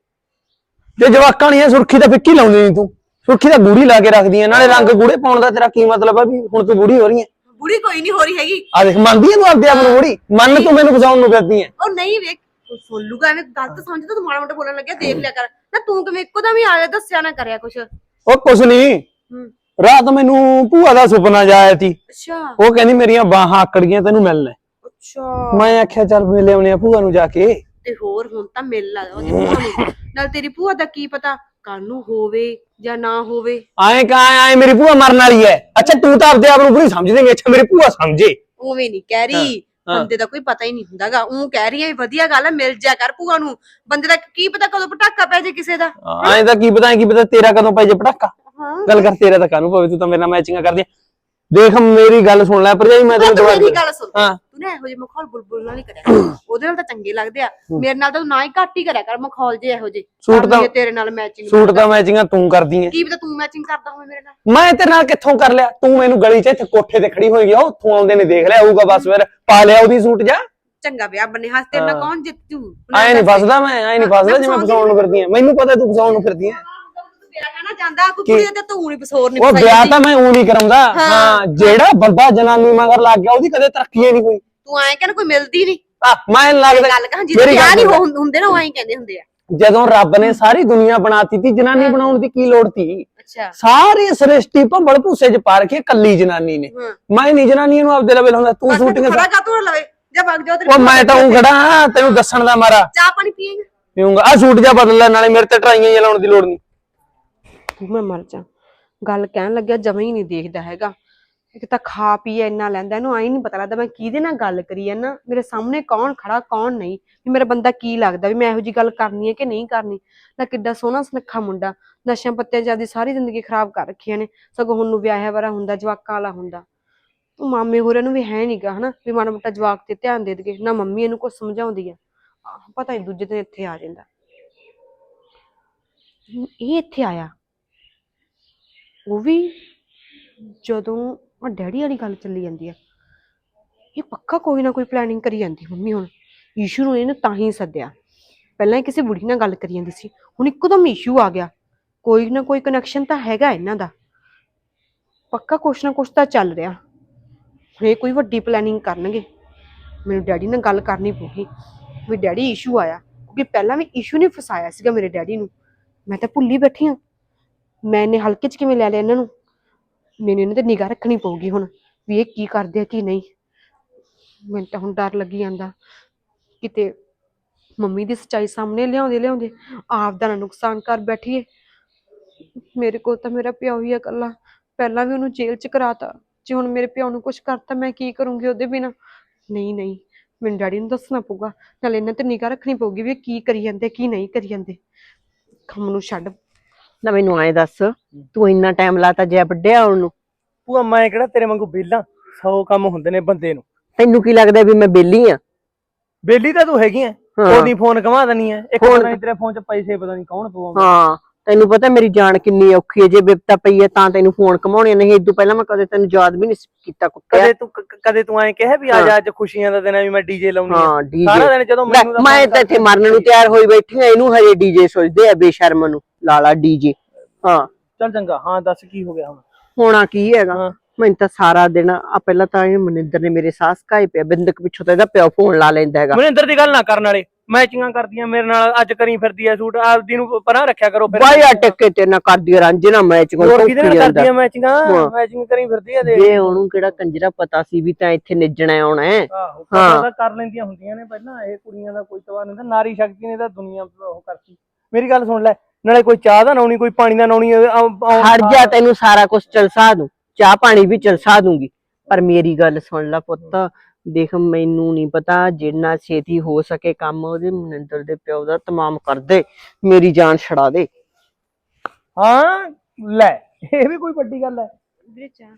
ਜੇ ਜਵਾਕਾਂ ਨਹੀਂ ਸੁਰਖੀ ਤਾਂ ਫਿੱਕੀ ਲਾਉਂਦੀ ਨਹੀਂ ਤੂੰ। ਸੁਰਖੀ ਤਾਂ ਗੂੜੀ ਲਾ ਕੇ ਰੱਖਦੀ ਹੈ ਨਾਲੇ ਰੰਗ ਗੂੜੇ ਪਾਉਣ ਦਾ ਤੇਰਾ ਕੀ ਮਤਲਬ ਹੈ ਵੀ ਹੁਣ ਤੂੰ ਗੂੜੀ ਹੋ ਰਹੀ ਹੈ ਬੁੜੀ ਕੋਈ ਨਹੀਂ ਹੋ ਰਹੀ ਹੈਗੀ। ਆ ਦੇਖ ਮੰਨਦੀ ਹੈ ਤੂੰ ਆਪਦੇ ਆਪ ਨੂੰ ਗੂੜੀ ਮੰਨ ਤੂੰ ਮੈਨੂੰ ਫਸਾਉਣ ਨੂੰ ਕਰਦੀ ਹੈ ਉਹ ਨਹੀਂ ਵੇਖ ਤੂੰ ਸੁਣ ਲੂਗਾ ਐਵੇਂ ਗਲਤ ਸਮਝਦਾ ਤੂੰ ਮਾੜਾ ਮੋਟਾ ਬੋਲਣ ਲੱਗਿਆ ਦੇਖ ਲਿਆ ਕਰ। ਨਾ ਤੂੰ ਕਿਵੇਂ ਇੱਕੋ ਦਮ ਹੀ ਆ ਜਾ ਦੱਸਿਆ ਨਾ ਕਰਿਆ ਕੁਛ। ਉਹ ਕੁਛ ਨਹੀਂ। ਹੂੰ। ਰਾਤ ਮੈਨੂੰ ਭੂਆ ਦਾ ਸੁਪਨਾ ਜਾਇਆ ਸੀ। ਅੱਛਾ। ਉਹ ਕਹਿੰਦੀ ਮੇਰੀਆਂ ਬਾਹਾਂ ਆਕੜ ਗਈਆਂ ਤੈਨੂੰ ਮਿਲਣਾ। ਹੈ। ਅੱਛਾ। ਮੈਂ ਆਖਿਆ ਚੱਲ ਮਿਲੇ ਆਉਣੇ ਆ ਭੂਆ ਨੂੰ ਜਾ ਕੇ। ਤੇ ਹੋਰ ਹੁਣ ਤਾਂ ਮਿਲ ਲਾ ਉਹਦੀ ਭੂਆ ਨੂੰ। ਨਾਲ ਤੇਰੀ ਭੂਆ ਦਾ ਕੀ ਪਤਾ? ਕੱਲ ਨੂੰ ਹੋਵੇ ਜਾਂ ਨਾ ਹੋਵੇ। ਆਏ ਕਾ ਆਏ ਮੇਰੀ ਭੂਆ ਮਰਨ ਵਾਲੀ ਹੈ ਅੱਛਾ ਤੂੰ ਤਾਂ ਆਪਦੇ ਆਪ ਨੂੰ ਬੁਰੀ ਸਮਝ ਦੇਂਗੇ ਅੱਛਾ ਮੇਰੀ ਭੂਆ ਸਮਝੇ। ਉਵੇਂ ਨਹੀਂ ਕਹਿ ਰਹੀ। ਹਾਂ। ਬੰਦੇ ਦਾ ਕੋਈ ਪਤਾ ਹੀ ਨਹੀਂ ਹੁੰਦਾਗਾ। ਉਹ ਕਹਿ ਰਹੀ ਹੈ ਵਧੀਆ ਗੱਲ ਹੈ ਮਿਲ ਜਾ ਕਰ ਭੂਆ ਨੂੰ। ਬੰਦੇ ਦਾ ਕੀ ਪਤਾ ਕਦੋਂ ਪਟਾਕਾ ਪੈ ਜੇ ਕਿਸੇ ਦਾ। ਆਏ ਤਾਂ ਕੀ ਪਤਾ ਕੀ ਪਤਾ ਤੇਰਾ ਕਦੋਂ ਪੈ ਜੇ ਪਟਾਕਾ। ਹਾਂ। ਗੱਲ ਕਰ ਤੇਰਾ ਤਾਂ ਕਾਨੂੰ ਪਵੇ ਤੂੰ ਤਾਂ ਮੇਰੇ ਨਾਲ ਮੈਚਿੰਗਾਂ ਕਰਦੀ ਹੈ। ਦੇਖ ਮੇਰੀ ਗੱਲ ਸੁਣ ਲੈ ਭਰਜਾਈ ਮੈਂ ਤੈਨੂੰ ਮੇਰੀ ਗੱਲ ਸੁਣ। ਹਾਂ। ਤੂੰ ਨਾ। ਇਹੋ ਜਿਹੇ ਮਖੌਲ ਬੁਲਬੁਲ ਨਾਲ ਹੀ ਕਰਿਆ ਕਰ। ਉਹਦੇ ਨਾਲ ਤਾਂ ਚੰਗੇ ਲੱਗਦੇ ਆ। ਮੇਰੇ ਨਾਲ ਤਾਂ ਤੂੰ ਨਾ ਹੀ ਘੱਟ ਹੀ ਕਰਿਆ ਕਰ ਮਖੌਲ ਜੇ ਇਹੋ ਜਿਹੇ। ਸੂਟ ਤਾਂ- ਤੇਰੇ ਨਾਲ ਮੈਚਿੰਗ ਸੂਟ ਤਾਂ ਮੈਚਿੰਗਾਂ ਤੂੰ ਕਰਦੀ ਹੈ ਕੀ ਪਤਾ ਤੂੰ ਮੈਚਿੰਗ ਕਰਦਾ ਹੋਵੇਂ ਮੇਰੇ ਨਾਲ? ਮੈਂ ਤੇਰੇ ਨਾਲ ਕਿੱਥੋਂ ਕਰ ਲਿਆ? ਤੂੰ ਮੈਨੂੰ ਗਲੀ 'ਚ ਇੱਥੇ ਕੋਠੇ ਤੇ ਖੜੀ ਹੋਈ ਆ ਉੱਥੋਂ ਆਉਂਦੇ ਨੇ ਦੇਖ ਲਿਆ ਹੋਊਗਾ ਬਸ ਫਿਰ। ਪਾ ਲਿਆ ਉਹਦੀ ਸੂਟ ਜਾ। ਚੰਗਾ ਵਿਆਹ ਬੰਨੇ ਹੱਸ ਤੇਰੇ ਨਾਲ। ਕੌਣ ਜਿੱਤੂ? ਐ ਨਹੀਂ ਫਸਦਾ ਮੈਂ ਐ ਨਹੀਂ ਫਸਦਾ ਜਿਵੇਂ ਫਸਾਉਣ ਨੂੰ ਫਿਰਦੀ ਐ ਮੈਨੂੰ ਪਤਾ ਤੂੰ ਫਸਾਉਣ ਨੂੰ ਫਿਰਦੀ ਐ ਵਿਆਹ ਕਹਿਣਾ ਜਾਂਦਾ ਕੋਈ ਕੀ? ਕੁੜੀ ਤੇ ਤੂੰ ਨਹੀਂ ਪਸੋਰ ਨਹੀਂ ਉਹ ਵਿਆਹ ਤਾਂ ਮੈਂ ਉਹ ਨਹੀਂ ਕਰਾਉਂਦਾ। ਹਾਂ। ਜਿਹੜਾ ਬੰਦਾ ਜਨਾਨੀ ਮਗਰ ਲੱਗ ਗਿਆ ਉਹਦੀ ਕਦੇ ਤਰੱਕੀ ਨਹੀਂ ਕੋਈ। ਤੂੰ ਐਂ ਕਹਿੰਦਾ ਕੋਈ ਮਿਲਦੀ ਨਹੀਂ ਆ ਮੈਂ ਲੱਗਦਾ। ਗੱਲ ਕਹਾਂ ਜਿੱਦ ਮੇਰੀ ਗੱਲ ਵਿਆਹ ਨਹੀਂ ਸੁਣ। ਹੁੰਦੇ ਨਾ ਉਹ ਐਂ ਕਹਿੰਦੇ ਹੁੰਦੇ ਆ। ਜਦੋਂ ਰੱਬ ਨੇ ਸਾਰੀ ਦੁਨੀਆ ਬਣਾਤੀ ਤੀ ਜਨਾਨੀ ਬਣਾਉਣ ਦੀ ਕੀ ਲੋੜ ਤੀ? ਅੱਛਾ। ਸਾਰੀ ਸ੍ਰਿਸ਼ਟੀ ਭੰਬਲ ਭੂਸੇ ਚ ਪਾਰ ਕੇ ਕੱਲੀ ਜਨਾਨੀ ਨੇ। ਮੈਂ ਨਹੀਂ ਜਨਾਨੀ ਨੂੰ ਆਪਦੇ ਲਵੇ ਲਾਉਂਦਾ ਤੂੰ ਸ਼ੂਟਿੰਗ ਖੜਾ ਕਾ ਤੂੰ ਲਵੇ? ਜਾ ਵਗ ਜਾ ਉਹ ਮੈਂ ਤਾਂ ਉਹ ਖੜਾ ਤੈਨੂੰ ਦੱਸਣ ਦਾ ਮਾਰਾ। ਚਾਹ ਪਾਣੀ ਪੀਏਗਾ? ਪੀਉਂਗਾ ਆ ਸੂਟ ਜਾ ਬਦਲ ਲੈ ਨਾਲੇ ਮੇਰੇ ਤੇ ਟਰਾਈਆਂ ਜਿਹਾ ਲਾਉਣ ਦੀ ਲੋੜ ਨਹੀਂ ਮੈਂ ਮਰ ਜਾ। ਗੱਲ ਕਹਿਣ ਲੱਗਿਆ ਜਮਾ ਹੀ ਨਹੀਂ ਦੇਖਦਾ ਹੈਗਾ। ਇੱਕ ਤਾਂ ਖਾ ਪੀ ਇੰਨਾ ਲੈਂਦਾ ਇਹਨੂੰ ਆਈ ਨਹੀਂ ਪਤਾ ਲੱਗਦਾ ਮੈਂ ਕਿਹਦੇ ਨਾਲ ਗੱਲ ਕਰੀ ਆ ਨਾ। ਮੇਰੇ ਸਾਹਮਣੇ ਕੌਣ ਖੜਾ ਕੌਣ ਨਹੀਂ? ਵੀ ਮੇਰਾ ਬੰਦਾ ਕੀ ਲੱਗਦਾ ਵੀ ਮੈਂ ਇਹੋ ਜੀ ਗੱਲ ਕਰਨੀ ਹੈ ਕਿ ਨਹੀਂ ਕਰਨੀ? ਨਾ ਕਿੱਡਾ ਸੋਹਣਾ ਸੁਨੱਖਾ ਮੁੰਡਾ। ਨਸ਼ਿਆਂ ਪੱਤਿਆਂ ਜਾਂਦੀ ਸਾਰੀ ਜ਼ਿੰਦਗੀ ਖਰਾਬ ਕਰ ਰੱਖੀਆਂ ਨੇ। ਸਗੋਂ ਹੁਣ ਨੂੰ ਵਿਆਹਿਆ ਵਰਾ ਹੁੰਦਾ ਜਵਾਕਾਂ ਵਾਲਾ ਹੁੰਦਾ। ਉਹ ਮਾਮੇ ਹੋਰਾਂ ਨੂੰ ਵੀ ਹੈ ਨਹੀਂਗਾ ਹਨਾ? ਵੀ ਮਾੜਾ ਮੋਟਾ ਜਵਾਕ ਤੇ ਧਿਆਨ ਦੇ ਦੇਗੇ ਨਾ ਮੰਮੀ ਇਹਨੂੰ ਕੁਝ ਸਮਝਾਉਂਦੀ ਆ ਆਹ, ਪਤਾ ਨਹੀਂ ਦੂਜੇ ਦਿਨ ਇੱਥੇ ਆ ਜਾਂਦਾ। ਇਹ ਇੱਥੇ ਆਇਆ। ਉਹ ਵੀ ਜਦੋਂ ਆ ਡੈਡੀ ਵਾਲੀ ਗੱਲ ਚੱਲੀ ਜਾਂਦੀ ਆ, ਇਹ ਪੱਕਾ ਕੋਈ ਨਾ ਕੋਈ ਪਲੈਨਿੰਗ ਕਰੀ ਜਾਂਦੀ ਮੰਮੀ ਹੁਣ। ਈਸ਼ੂ ਨੂੰ ਇਹਨੂੰ ਤਾਂ ਹੀ ਸੱਦਿਆ। ਪਹਿਲਾਂ ਇਹ ਕਿਸੇ ਬੁੜੀ ਨਾਲ ਗੱਲ ਕਰੀ ਜਾਂਦੀ ਸੀ, ਹੁਣ ਇੱਕਦਮ ਈਸ਼ੂ ਆ ਗਿਆ। ਕੋਈ ਨਾ ਕੋਈ ਕਨੈਕਸ਼ਨ ਤਾਂ ਹੈਗਾ ਇਹਨਾਂ ਦਾ। ਪੱਕਾ ਕੁਛ ਨਾ ਕੁਛ ਤਾਂ ਚੱਲ ਰਿਹਾ। ਹੁਣ ਇਹ ਕੋਈ ਵੱਡੀ ਪਲੈਨਿੰਗ ਕਰਨਗੇ। ਮੈਨੂੰ ਡੈਡੀ ਨਾਲ ਗੱਲ ਕਰਨੀ ਪਊਗੀ। ਵੀ ਡੈਡੀ ਇਸ਼ੂ ਆਇਆ, ਕਿਉਂਕਿ ਪਹਿਲਾਂ ਵੀ ਇਸ਼ੂ ਨੇ ਫਸਾਇਆ ਸੀਗਾ ਮੇਰੇ ਡੈਡੀ ਨੂੰ। ਮੈਂ ਤਾਂ ਭੁੱਲੀ ਬੈਠੀ ਹਾਂ ਮੈਂ ਇਹਨੇ ਹਲਕੇ ਚ ਕਿਵੇਂ ਲੈ ਲਿਆ ਇਹਨਾਂ ਨੂੰ? ਮੈਨੂੰ ਇਹਨਾਂ ਤੇ ਨਿਗਾਹ ਰੱਖਣੀ ਪਊਗੀ ਹੁਣ ਵੀ ਇਹ ਕੀ ਕਰਦੇ ਆ, ਕੀ ਨਹੀਂ। ਮੈਨੂੰ ਤਾਂ ਹੁਣ ਡਰ ਲੱਗੀ ਜਾਂਦਾ। ਕਿਤੇ ਮੰਮੀ ਦੀ ਸੱਚਾਈ ਸਾਹਮਣੇ ਲਿਆਉਂਦੇ ਲਿਆਉਂਦੇ ਆਪ ਦਾ ਨਾ ਨੁਕਸਾਨ ਕਰ ਬੈਠੀਏ। ਮੇਰੇ ਕੋਲ ਤਾਂ ਮੇਰਾ ਪਿਓ ਹੀ ਆ ਇਕੱਲਾ। ਪਹਿਲਾਂ ਵੀ ਉਹਨੂੰ ਜੇਲ੍ਹ ਚ ਕਰਾਤਾ। ਜੇ ਹੁਣ ਮੇਰੇ ਪਿਓ ਨੂੰ ਕੁਝ ਕਰਤਾ, ਮੈਂ ਕੀ ਕਰੂੰਗੀ ਉਹਦੇ ਬਿਨਾ? ਨਹੀਂ ਨਹੀਂ। ਮੈਨੂੰ ਡੈਡੀ ਨੂੰ ਦੱਸਣਾ ਪਊਗਾ। ਨਾਲੇ ਇਹਨਾਂ ਤੇ ਨਿਗਾਹ ਰੱਖਣੀ ਪਊਗੀ ਵੀ ਇਹ ਕੀ ਕਰੀ ਜਾਂਦੇ, ਕੀ ਨਹੀਂ ਕਰੀ ਜਾਂਦੇ। ਕੰਮ ਨੂੰ ਛੱਡ। ਨਾ ਮੈਨੂੰ ਐਂ ਦੱਸ ਤੂੰ ਇੰਨਾ ਟਾਈਮ ਲਾਤਾ ਜੇ ਵੱਡਿਆ ਆਉਣ ਨੂੰ ਭੂਆ ਮੈਂ ਕਿਹੜਾ ਤੇਰੇ ਵਾਂਗੂ ਬੇਲਾ 100 ਕੰਮ ਹੁੰਦੇ ਨੇ ਬੰਦੇ ਨੂੰ। ਤੈਨੂੰ ਕੀ ਲੱਗਦਾ ਵੀ ਮੈਂ ਬੇਲੀ ਆ? ਬੇਲੀ ਤਾਂ ਤੂੰ ਹੈਗੀ ਐ ਹਾਂ। ਉਹਦੀ ਫੋਨ ਘਮਾ ਦਨੀ ਐ ਇੱਕ ਫੋਨ- ਪਤਾ ਨੀ ਤੇਰੇ ਫੋਨ 'ਚ ਪੈਸੇ ਪਤਾ ਨਹੀਂ ਕੌਣ ਪਵਾਉਂਦਾ। ਹਾਂ ਤੈਨੂੰ ਪਤਾ ਮੇਰੀ ਜਾਨ ਕਿੰਨੀ ਔਖੀ ਹੈ ਜੇ ਬਿਪਤਾ ਪਈ ਹੈ ਤਾਂ ਤੈਨੂੰ ਫੋਨ ਕਮਾਉਣੇ ਨਹੀਂ ਇਦੋਂ ਪਹਿਲਾਂ ਮੈਂ ਕਦੇ ਤੈਨੂੰ ਯਾਦ ਵੀ ਨਹੀਂ ਸੀ ਕੀਤਾ ਕੁੱਤਿਆ ਕਦੇ ਤੂੰ ਕ- ਕਦੇ ਤੂੰ ਐਂ ਕਿਹਾ ਵੀ ਆ। ਜਾ ਅੱਜ ਖੁਸ਼ੀਆਂ ਦਾ ਦਿਨ ਆ ਵੀ ਮੈਂ ਡੀਜੇ ਲਾਉਣੀ ਹਾਂ ਡੀਜੇ ਸਾਰਾ ਦਿਨ ਜਦੋਂ ਮੈਨੂੰ ਤਾਂ ਮੈਂ ਤਾਂ ਇੱਥੇ ਮਰਨ ਨੂੰ ਤਿਆਰ ਹੋਈ ਬੈਠੀ ਆ ਇਹਨੂੰ ਹਜੇ ਡੀਜੇ ਸੋਚਦੇ ਆ ਬੇਸ਼ਰਮ ਨੂੰ। ਲਾਲਾ ਡੀਜੇ। ਹਾਂ। ਚੱਲ ਚੰਗਾ ਹਾਂ ਦੱਸ ਕੀ ਹੋ ਗਿਆ ਹੁਣ? ਹੋਣਾ ਕੀ ਹੈਗਾ। ਮੈਨੂੰ ਤਾਂ ਸਾਰਾ ਦਿਨ ਆ ਪਹਿਲਾਂ ਤਾਂ ਇਹ ਮਨਿੰਦਰ ਨੇ ਮੇਰੇ ਸਾਹ ਸਕਾਏ ਪਿਆ ਬਿੰਦਕ ਪਿੱਛੋਂ ਤਾਂ ਇਹਦਾ ਪਿਓ ਫੋਨ ਲਾ ਲੈਂਦਾ ਹੈਗਾ। ਮਨਿੰਦਰ ਦੀ ਗੱਲ ਨਾ ਕਰਨ ਵਾਲੇ ਮੈਚਿੰਗਾਂ ਕਰਦੀਆਂ ਮੇਰੇ ਨਾਲ ਅੱਜ ਕਰੀ ਫਿਰਦੀ ਐ ਸੂਟ ਆਪਦੀ ਨੂੰ ਪਰਾਂ ਰੱਖਿਆ ਕਰੋ ਫਿਰ। ਬਾਈ ਆ ਟੱਕੇ ਤੇ ਨਾ ਕਰਦੀ ਰਾਂਝੇ ਨਾ ਮੈਚ ਕੋਲ ਹੋਰ ਕਿਹਦੇ ਨਾਲ ਕਰਦੀਆਂ ਮੈਚਿੰਗਾਂ। ਮੈਚਿੰਗ ਕਰੀ ਫਿਰਦੀ ਐ ਦੇ ਜੇ ਉਹਨੂੰ ਕਿਹੜਾ ਕੰਜਰਾ ਪਤਾ ਸੀ ਵੀ ਤਾਂ ਇੱਥੇ ਨਿਜਣਾ ਆਉਣਾ ਹੈ। ਹਾਂ। ਕਰ ਲੈਂਦੀਆਂ ਹੁੰਦੀਆਂ ਨੇ ਪਹਿਲਾਂ ਇਹ ਕੁੜੀਆਂ ਦਾ ਕੋਈ ਤਵਾ ਨਹੀਂ ਨਾਰੀ ਸ਼ਕਤੀ ਨੇ ਤਾਂ ਦੁਨੀਆ ਉਹ ਕਰਤੀ। ਮੇਰੀ ਗੱਲ ਸੁਣ ਲੈ ਨਾਲੇ ਕੋਈ ਚਾਹ ਦਾ ਨਾਉਣੀ ਕੋਈ ਪਾਣੀ ਦਾ ਨਾਉਣੀ ਹਟ ਜਾ ਤੈਨੂੰ ਸਾਰਾ ਕੁਝ ਚਲਸਾ ਦੂੰ। ਚਾਹ ਪਾਣੀ ਵੀ ਚਲਸਾ ਦੂੰਗੀ। ਪਰ ਮੇਰੀ ਗੱਲ ਸੁਣ ਲੈ ਪੁੱਤ ਦੇਖ ਮੈਨੂੰ ਨਹੀਂ ਪਤਾ ਜਿੰਨਾ ਛੇਤੀ ਹੋ ਸਕੇ ਕੰਮ ਉਹਦੇ ਮਨਿੰਦਰ ਦੇ ਪਿਓ ਦਾ ਤਮਾਮ ਕਰ ਦੇ ਮੇਰੀ ਜਾਨ ਛੜਾ ਦੇ। ਹਾਂ ਲੈ ਇਹ ਵੀ ਕੋਈ ਵੱਡੀ ਗੱਲ ਹੈ। ਵੀਰੇ ਚਾਹ।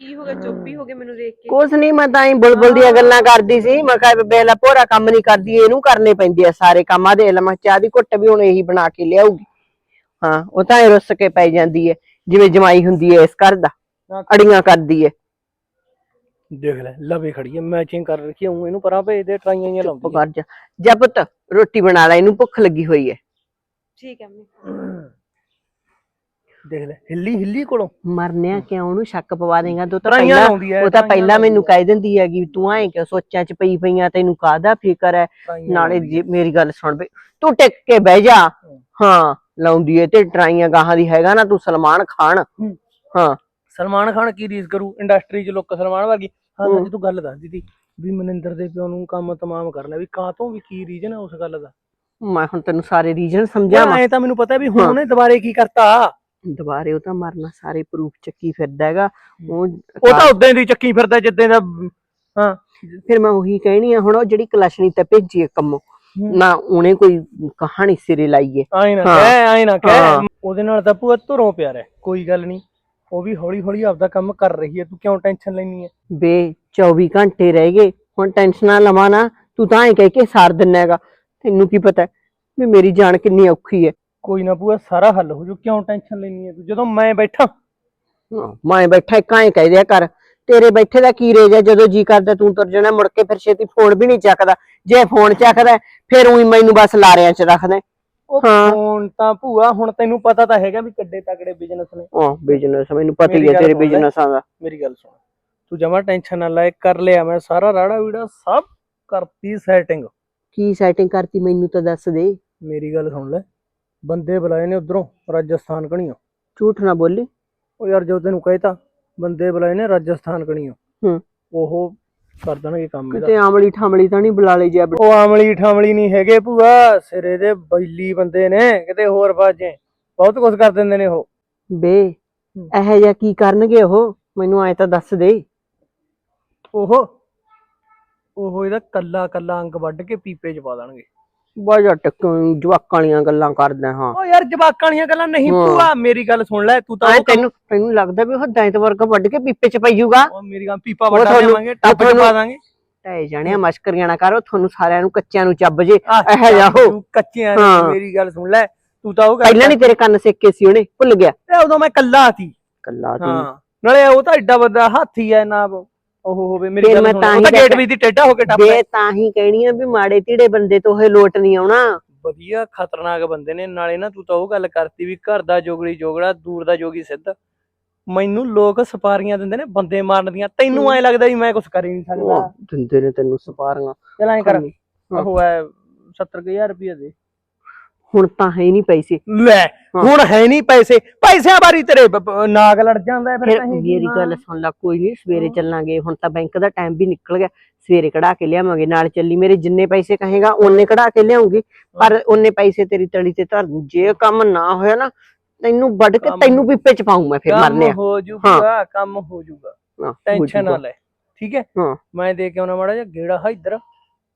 ਕੀ ਹੋ ਗਿਆ? ਚੁੱਪ ਹੀ ਹੋ ਗਏ ਮੈਨੂੰ ਦੇਖ ਕੇ। ਕੁਛ ਨਹੀਂ ਮੈਂ ਤਾਂ ਹੀ ਬੁਲਬੁਲ ਦੀਆਂ ਗੱਲਾਂ ਕਰਦੀ ਸੀ। ਮੈਂ ਕਿਹਾ ਬੇਲਾ ਭੋਰਾ ਕੰਮ ਨਹੀਂ ਕਰਦੀ ਇਹਨੂੰ ਕਰਨੇ ਪੈਂਦੇ ਆ ਸਾਰੇ ਕੰਮ। ਆ ਦੇ ਲੈ ਮੈਂ ਚਾਹ ਦੀ ਘੁੱਟ ਵੀ ਹੁਣ ਇਹੀ ਬਣਾ ਕੇ ਲਿਆਊਗੀ। ਹਾਂ ਉਹ ਤਾਂ ਇਹ ਰੁੱਸ ਕੇ ਪੈ ਜਾਂਦੀ ਹੈ ਜਿਵੇਂ ਜਮਾਈ ਹੁੰਦੀ ਹੈ ਇਸ ਘਰ ਦਾ। ਅੜੀਆਂ ਕਰਦੀ ਹੈ ਦੇਖ ਲੈ ਲਵੇ ਖੜੀ ਹੈ ਮੈਚਿੰਗ ਕਰ ਰੱਖੀ ਹੂੰ ਇਹਨੂੰ ਪਰਾਂ ਭੇਜ ਦੇ ਟਰਾਈਆਂ ਚੁੱਪ ਲਾਉਂਦੀ ਕਰ ਜਾ। ਜਾ ਪੁੱਤ ਰੋਟੀ ਬਣਾ ਲੈ ਇਹਨੂੰ ਭੁੱਖ ਲੱਗੀ ਹੋਈ ਹੈ ਠੀਕ ਹੈ ਮੰਮੀ। ਦੇਖ ਲੈ ਹਿੱਲੀ ਹਿੱਲੀ ਕੋਲੋਂ। ਮਰਨਿਆ ਕਿਉਂ ਉਹਨੂੰ ਸ਼ੱਕ ਪਵਾ ਦੇਗਾ? ਤੂੰ ਤਾਂ ਪਹਿਲਾਂ ਉਹ ਤਾਂ ਪਹਿਲਾਂ ਮੈਨੂੰ ਕਹਿ ਦਿੰਦੀ ਹੈਗੀ ਤੂੰ ਐਂ ਕਿ ਸੋਚਾਂ ਚ ਪਈ ਪਈਆਂ ਤੈਨੂੰ ਕਾਹਦਾ ਫਿਕਰ ਹੈ ਨਾਲੇ ਜੇ ਮੇਰੀ ਗੱਲ ਸੁਣ ਬਈ ਤੂੰ ਟਿਕ ਕੇ ਬਹਿ ਜਾ। ਹਾਂ। ਲਾਉਂਦੀ ਏ ਤੇ ਟਰਾਈਆਂ ਗਾਹਾਂ ਦੀ ਹੈਗਾ ਨਾ ਤੂੰ ਸਲਮਾਨ ਖਾਨ। ਹਾਂ। ਸਲਮਾਨ ਖਾਨ ਕੀ ਰੀਸ ਕਰੂ? ਇੰਡਸਟਰੀ 'ਚ ਲੋਕ ਸਲਮਾਨ ਵਰਗੀ। ਹਾਂ। ਸੱਚ ਤੂੰ ਗੱਲ ਦੱਸਦੀ ਸੀ ਵੀ ਮਨਿੰਦਰ ਦੇ ਪਿਓ ਨੂੰ ਕੰਮ ਤਮਾਮ ਕਰਨਾ ਵੀ ਕਾਹ ਤੋਂ ਵੀ ਕੀ ਰੀਜਨ ਹੈ ਉਸ ਗੱਲ ਦਾ? ਮੈਂ ਹੁਣ ਤੈਨੂੰ ਸਾਰੇ ਰੀਜਨ ਸਮਝਾਵਾਂ। ਐ ਤਾਂ ਮੈਨੂੰ ਪਤਾ ਵੀ ਹੁਣ। ਉਹਨੇ ਦੁਬਾਰੇ ਕੀ ਕਰਤਾ। ਦੁਬਾਰੇ ਉਹ ਤਾਂ ਮਰਨਾ ਸਾਰੇ ਪ੍ਰੂਫ ਚੱਕੀ ਫਿਰਦਾ ਹੈਗਾ। ਉਹ ਉਹ ਤਾਂ ਉਦਾਂ ਦੀ ਚੱਕੀ ਫਿਰਦਾ ਜਿੱਦਾਂ ਦਾ ਹਾਂ। ਫਿਰ ਮੈਂ ਉਹੀ ਕਹਿਣੀ ਆ ਹੁਣ ਉਹ ਜਿਹੜੀ ਕਲਸ਼ਣੀ ਤੇ ਭੇਜੀ ਕੰਮੋਂ। ਨਾ ਉਹਨੇ ਕੋਈ ਕਹਾਣੀ ਸਿਰੇ ਲਾਈ ਹੈ ਆਏ ਨਾ। ਕਹਿ ਆਏ ਨਾ ਹਾਂ। ਕਹਿ ਉਹਦੇ ਨਾਲ ਤਾਂ ਭੂਆ ਧੁਰੋਂ ਪਿਆਰ ਹੈ ਕੋਈ ਗੱਲ ਨਹੀਂ। ਉਹ ਵੀ ਹੌਲੀ ਹੌਲੀ ਆਪਦਾ ਕੰਮ ਕਰ ਰਹੀ ਹੈ ਤੂੰ ਕਿਉਂ ਟੈਨਸ਼ਨ ਲੈਣੀ ਹੈ ਬੇ 24 ਘੰਟੇ ਰਹਿ ਗਏ ਹੁਣ ਟੈਨਸ਼ਨਾਂ ਲਵਾਂ ਨਾ। ਤੂੰ ਤਾਂ ਐ ਕਹਿ ਕੇ ਸਾਰ ਦਿੰਨਾ ਹੈਗਾ। ਤੈਨੂੰ ਕੀ ਪਤਾ ਵੀ ਮੇਰੀ ਜਾਨ ਕਿੰਨੀ ਔਖੀ ਹੈ ਕੋਈ ਨਾ ਭੂਆ ਸਾਰਾ ਹੱਲ ਹੋ ਜੂ। ਕਿਉਂ ਟੈਨਸ਼ਨ ਲੈਣੀ ਹੈ ਤੂੰ? ਜਦੋਂ ਮੈਂ ਬੈਠਾ। ਹਾਂ, ਮੈਂ ਬੈਠਾ ਕਾਂ ਕਹਿ ਦਿਆ ਕਰ। ਤੇਰੇ ਬੈਠੇ ਦਾ ਕੀ ਰੇਜ ਹੈ ਜਦੋਂ ਜੀ ਕਰਦਾ ਤੂੰ ਤੁਰ ਜਾਣਾ ਮੁੜ ਕੇ ਫਿਰ ਛੇਤੀ ਫੋਨ ਵੀ ਨਹੀਂ ਚੱਕਦਾ। ਜੇ ਫੋਨ ਚੱਕਦਾ ਫਿਰ ਉਹੀ ਮੈਨੂੰ ਬਸ ਲਾਰਿਆਂ 'ਚ ਰੱਖਦਾ। ਉਹ ਹਾਂ। ਹੁਣ ਤਾਂ ਭੂਆ ਹੁਣ ਤੈਨੂੰ ਪਤਾ ਤਾਂ ਹੈਗਾ ਵੀ ਕਿੱਡੇ ਤਕੜੇ ਬਿਜ਼ਨਸ ਨੇ। ਉਹ ਬਿਜ਼ਨਸ ਮੈਨੂੰ ਪਤਾ ਹੀ ਮੇਰੀ ਹੈ ਗੱਲ ਤੇਰੇ ਸੁਣ ਲੈ। ਬਿਜ਼ਨਸਾਂ ਦਾ। ਮੇਰੀ ਗੱਲ ਸੁਣ। ਤੂੰ ਜਮਾ ਟੈਨਸ਼ਨ ਨਾ ਲੈ ਕਰ ਲਿਆ ਮੈਂ ਸਾਰਾ ਰਾੜਾ ਵੀੜਾ ਸਭ ਕਰਤੀ ਸੈਟਿੰਗ ਕੀ ਸੈਟਿੰਗ ਕਰਤੀ ਮੈਨੂੰ ਤਾਂ ਦੱਸ ਦੇ। ਮੇਰੀ ਗੱਲ ਸੁਣ ਲੈ। ਬੰਦੇ ਬੁਲਾਏ ਨੇ ਉਧਰੋਂ ਰਾਜਸਥਾਨ ਕਣੀਓ। ਝੂਠ ਨਾ ਬੋਲੀ। ਉਹ ਯਾਰ ਜੋ ਤੈਨੂੰ ਕਹਿਤਾ ਬੰਦੇ ਬੁਲਾਏ ਨੇ ਰਾਜਸਥਾਨ ਕਣੀਓ। ਹੂੰ। ਉਹ ਕਰ ਦੇਣਗੇ ਕੰਮ ਇਹਦਾ। ਕਿਤੇ ਆਮਲੀ ਠਾਮਲੀ ਤਾਂ ਨਹੀਂ ਬੁਲਾ ਲਈ ਜੇ ਉਹ ਆਮਲੀ ਠਾਮਲੀ ਨਹੀਂ ਹੈਗੇ ਭੂਆ ਸਿਰੇ ਦੇ ਬੈਲੀ ਬੰਦੇ ਨੇ ਕਿਤੇ ਹੋਰ ਬਾਜੇ। ਬਹੁਤ ਕੁਝ ਕਰ ਦਿੰਦੇ ਨੇ ਉਹ। ਬੇ ਇਹ ਜਿਹਾ ਕੀ ਕਰਨਗੇ ਉਹ? ਮੈਨੂੰ ਐ ਤਾਂ ਦੱਸ ਦੇ। ਉਹ ਉਹ ਇਹਦਾ ਕੱਲਾ ਕੱਲਾ ਅੰਗ ਵੱਢ ਕੇ ਪੀਪੇ 'ਚ ਪਾ ਦੇਣਗੇ। ਬਾਜਾ ਟੱਕੂ ਜਵਾਕਾਂ ਵਾਲੀਆਂ ਗੱਲਾਂ ਕਰਦਾ ਹਾਂ। ਓ ਯਾਰ ਜਵਾਕਾਂ ਵਾਲੀਆਂ ਗੱਲਾਂ ਨਹੀਂ ਹਾਂ। ਭੂਆ ਮੇਰੀ ਗੱਲ ਸੁਣ ਲੈ ਤੂੰ ਤਾਂ ਐ ਉਹ ਕੰਮ- ਤੈਨੂੰ ਤੈਨੂੰ ਲੱਗਦਾ ਵੀ ਉਹ ਦੈਂਤ ਵਰਗਾ ਵੱਢ ਕੇ ਪੀਪੇ 'ਚ ਪਈ ਜਾਊਗਾ ਉਹ ਮੇਰੀ ਗੱਲ ਪੀਪਾ ਉਹ ਵੱਡਾ ਤੁਹਾਨੂੰ- ਲਿਆਵਾਂਗੇ ਟੱਪ 'ਚ ਤੁਹਾਨੂੰ- ਪਾ ਦਾਂਗੇ। ਟੈ ਜਾਣਿਆ ਮਸ਼ਕਰੀਆਂ ਨਾ ਕਰੋ ਤੁਹਾਨੂੰ ਸਾਰਿਆਂ ਨੂੰ ਕੱਚਿਆਂ ਨੂੰ ਚੱਬ ਜੇ ਆਹ, ਇਹੋ ਜਿਹਾ ਹੋ। ਤੂੰ ਕੱਚਿਆਂ ਹਾਂ। ਮੇਰੀ ਗੱਲ ਸੁਣ ਲੈ ਤੂੰ ਤਾਂ ਉਹ ਗੱਲ ਪਹਿਲਾਂ ਨਹੀਂ ਤੇਰੇ ਕੰਨ ਸੇਕੇ ਸੀ ਉਹਨੇ ਭੁੱਲ ਗਿਆ। ਤੇ ਉਦੋਂ ਮੈਂ ਕੱਲਾ ਸੀ। ਕੱਲਾ ਤੂੰ ਹਾਂ। ਨਾਲੇ ਉਹ ਤਾਂ ਐਡਾ ਵੱਡਾ ਹਾਥੀ ਐ ਨਾ ਉਹ। ਹੋਵੇ ਮੇਰੀ ਫਿਰ ਗੱਲ ਮੈਂ ਸੁਣ ਤਾਂ ਉਹ ਹੀ ਤਾਂ ਗੇਟ ਕਹਿ- ਵੀ ਦੀ ਟੇਢਾ ਹੋ ਕੇ ਟੱਪ ਬੇ ਤਾਂ ਹੀ ਕਹਿਣੀ ਆ ਵੀ ਮਾੜੇ ਧੀੜੇ ਬੰਦੇ ਤੋਂ ਇਹ ਲੋਟ ਨਹੀਂ ਆਉਣਾ। ਵਧੀਆ ਖਤਰਨਾਕ ਬੰਦੇ ਨੇ ਨਾਲੇ ਨਾ ਤੂੰ ਤਾਂ ਉਹ ਗੱਲ ਕਰਤੀ ਵੀ ਘਰ ਦਾ ਜੋਗੜੀ ਜੋਗੜਾ ਦੂਰ ਦਾ ਜੋਗੀ ਸਿੱਧ। ਮੈਨੂੰ ਲੋਕ ਸਪਾਰੀਆਂ ਦਿੰਦੇ ਨੇ ਬੰਦੇ ਮਾਰਨ ਦੀਆਂ। ਤੈਨੂੰ ਐ ਲੱਗਦਾ ਵੀ ਮੈਂ ਕੁਝ ਕਰ ਹੀ ਨਹੀਂ ਸਕਦਾ। ਉਹ ਦਿੰਦੇ ਨੇ ਤੈਨੂੰ ਸਪਾਰੀਆਂ। ਚਲ ਐ ਕਰ। ਉਹ ਐ 70000 ਰੁਪਏ ਦੇ। ਹੁਣ ਤਾਂ ਹੈ ਨਹੀਂ ਪੈਸੇ। ਲੈ ਹਾਂ। ਹੁਣ ਹੈ ਨਹੀਂ ਪੈਸੇ। ਪੈਸਿਆਂ ਬਾਰੀ ਤੇਰੇ ਬ- ਬ- ਨਾਗ ਲੜ ਜਾਂਦਾ ਹੈ ਫਿਰ ਫਿਰ ਕਹੇਂਗੀ, ਮੇਰੀ ਹਾਂ। ਗੱਲ ਸੁਣ ਲੈ ਕੋਈ ਨਹੀਂ ਸਵੇਰੇ ਹਾਂ। ਚੱਲਾਂਗੇ। ਹੁਣ ਤਾਂ ਬੈਂਕ ਦਾ ਟਾਈਮ ਵੀ ਨਿਕਲ ਗਿਆ। ਸਵੇਰੇ ਕਢਾ ਕੇ ਲਿਆਵਾਂਗੇ ਨਾਲ ਚੱਲੀ ਮੇਰੇ ਜਿੰਨੇ ਪੈਸੇ ਕਹੇਗਾ ਉਹਨੇ ਕਢਾ ਕੇ ਲਿਆਉਂਗੀ। ਪਰ ਉਹਨੇ ਪੈਸੇ ਤੇਰੀ ਤਲੀ ਤੇ ਧਰ ਦੂੰ। ਜੇ ਕੰਮ ਨਾ ਹੋਇਆ ਨਾ ਤੈਨੂੰ ਵੱਢ ਕੇ ਕੰਮ- ਤੈਨੂੰ ਪੀਪੇ ਚ ਪਾਉਂ ਮੈਂ ਫਿਰ ਕੰਮ ਮਰਨੇ ਹੋ ਜੂਗਾ ਕੰਮ ਹੋ ਜੂਗਾ ਟੈਨਸ਼ਨ ਨਾ ਲੈ ਠੀਕ ਹੈ? ਹਾਂ। ਮੈਂ ਦੇ ਕੇ ਆਉਣਾ ਮਾੜਾ ਜਿਹਾ ਗੇੜਾ ਹਾਈਦਰ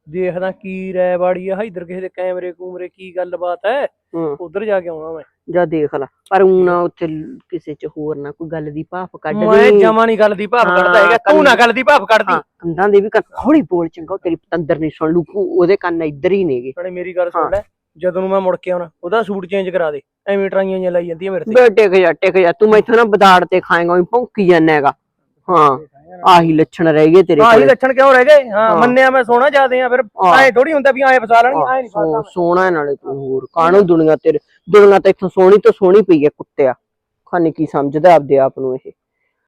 ਦੇਖਦਾ ਕੀ ਰਹਿ ਬਾੜੀ ਆ ਹਾਈਦਰ ਕਿਸੇ ਦੇ ਕੈਮਰੇ ਕੂਮਰੇ ਕੀ ਗੱਲਬਾਤ ਹੈ ਹਾਂ। ਉਧਰ ਜਾ ਕੇ ਆਉਣਾ ਮੈਂ। ਜਾ ਦੇਖ ਲੈ ਪਰ ਊਂ ਨਾ ਉੱਥੇ ਕਿਸੇ ਚ ਹੋਰ ਨਾ ਕੋਈ ਗੱਲ ਦੀ ਭਾਫ ਕੱਢ ਮੈਂ ਲਈ ਜਮਾ ਨਹੀਂ ਗੱਲ ਦੀ ਭਾਫ ਹਾਂ, ਕੱਢਦਾ ਹੈਗਾ ਤੂੰ ਨਾ ਗੱਲ ਦੀ ਭਾਫ ਕੱਢਦੀ ਹਾਂ ਕੰਧਾਂ ਦੇ ਵੀ ਕੰਨ ਹੌਲੀ ਬੋਲ ਚੰਗਾ ਉਹ ਤੇਰੀ ਪਤੰਦਰ ਨਹੀਂ ਸੁਣ ਲੂ ਉਹ- ਉਹਦੇ ਕੰਨ ਇੱਧਰ ਹੀ ਨੇਗੇ। ਨਾਲੇ ਮੇਰੀ ਗੱਲ ਹਾਂ। ਸੁਣ ਲੈ ਜਦੋਂ ਨੂੰ ਮੈਂ ਮੁੜ ਕੇ ਆਉਣਾ ਉਹਦਾ ਸੂਟ ਚੇਂਜ ਕਰਾ ਦੇ ਐਵੇਂ ਟਰਾਈਆਂ ਜਿਹੀਆਂ ਲਾਈ ਜਾਂਦੀਆਂ ਮੇਰੇ ਤੇ। ਬੇ ਟਿਕ ਜਾ ਟਿਕ ਜਾ ਤੂੰ ਮੈਥੋਂ ਨਾ ਬਦਾੜ ਤੇ ਖਾਏਗਾ ਉਹ ਭੌਂਕੀ ਜਾਂਦਾ ਹੈਗਾ। ਹਾਂ ਆਹੀ ਲੱਛਣ ਰਹਿ ਗਏ ਤੇਰੇ ਆਹੀ ਕੋਲ ਲੱਛਣ ਕਿਉਂ ਰਹਿ ਗਏ ਹਾਂ। ਮੰਨਿਆ ਮੈਂ ਸੋਹਣਾ ਜਾਦੇ ਆ ਫਿਰ। ਐ ਥੋੜੀ ਹੁੰਦਾ ਵੀ ਐ ਫਸਾ ਲੈਣਗੇ ਐ ਨਹੀਂ ਫਸਦਾ ਮੈਂ। ਸੋਹਣਾ ਨਾਲੇ ਤੂੰ ਹੋਰ ਕਾਹਨੂੰ ਦੁਨੀਆ ਤੇਰੇ ਦੁਨੀਆ ਤਾਂ ਇੱਥੋਂ ਸੋਹਣੀ ਤੋਂ ਸੋਹਣੀ ਪਈ ਹੈ ਕੁੱਤਿਆ ਖਾਨੇ ਕੀ ਸਮਝਦਾ ਆਪਦੇ ਆਪ ਨੂੰ ਇਹ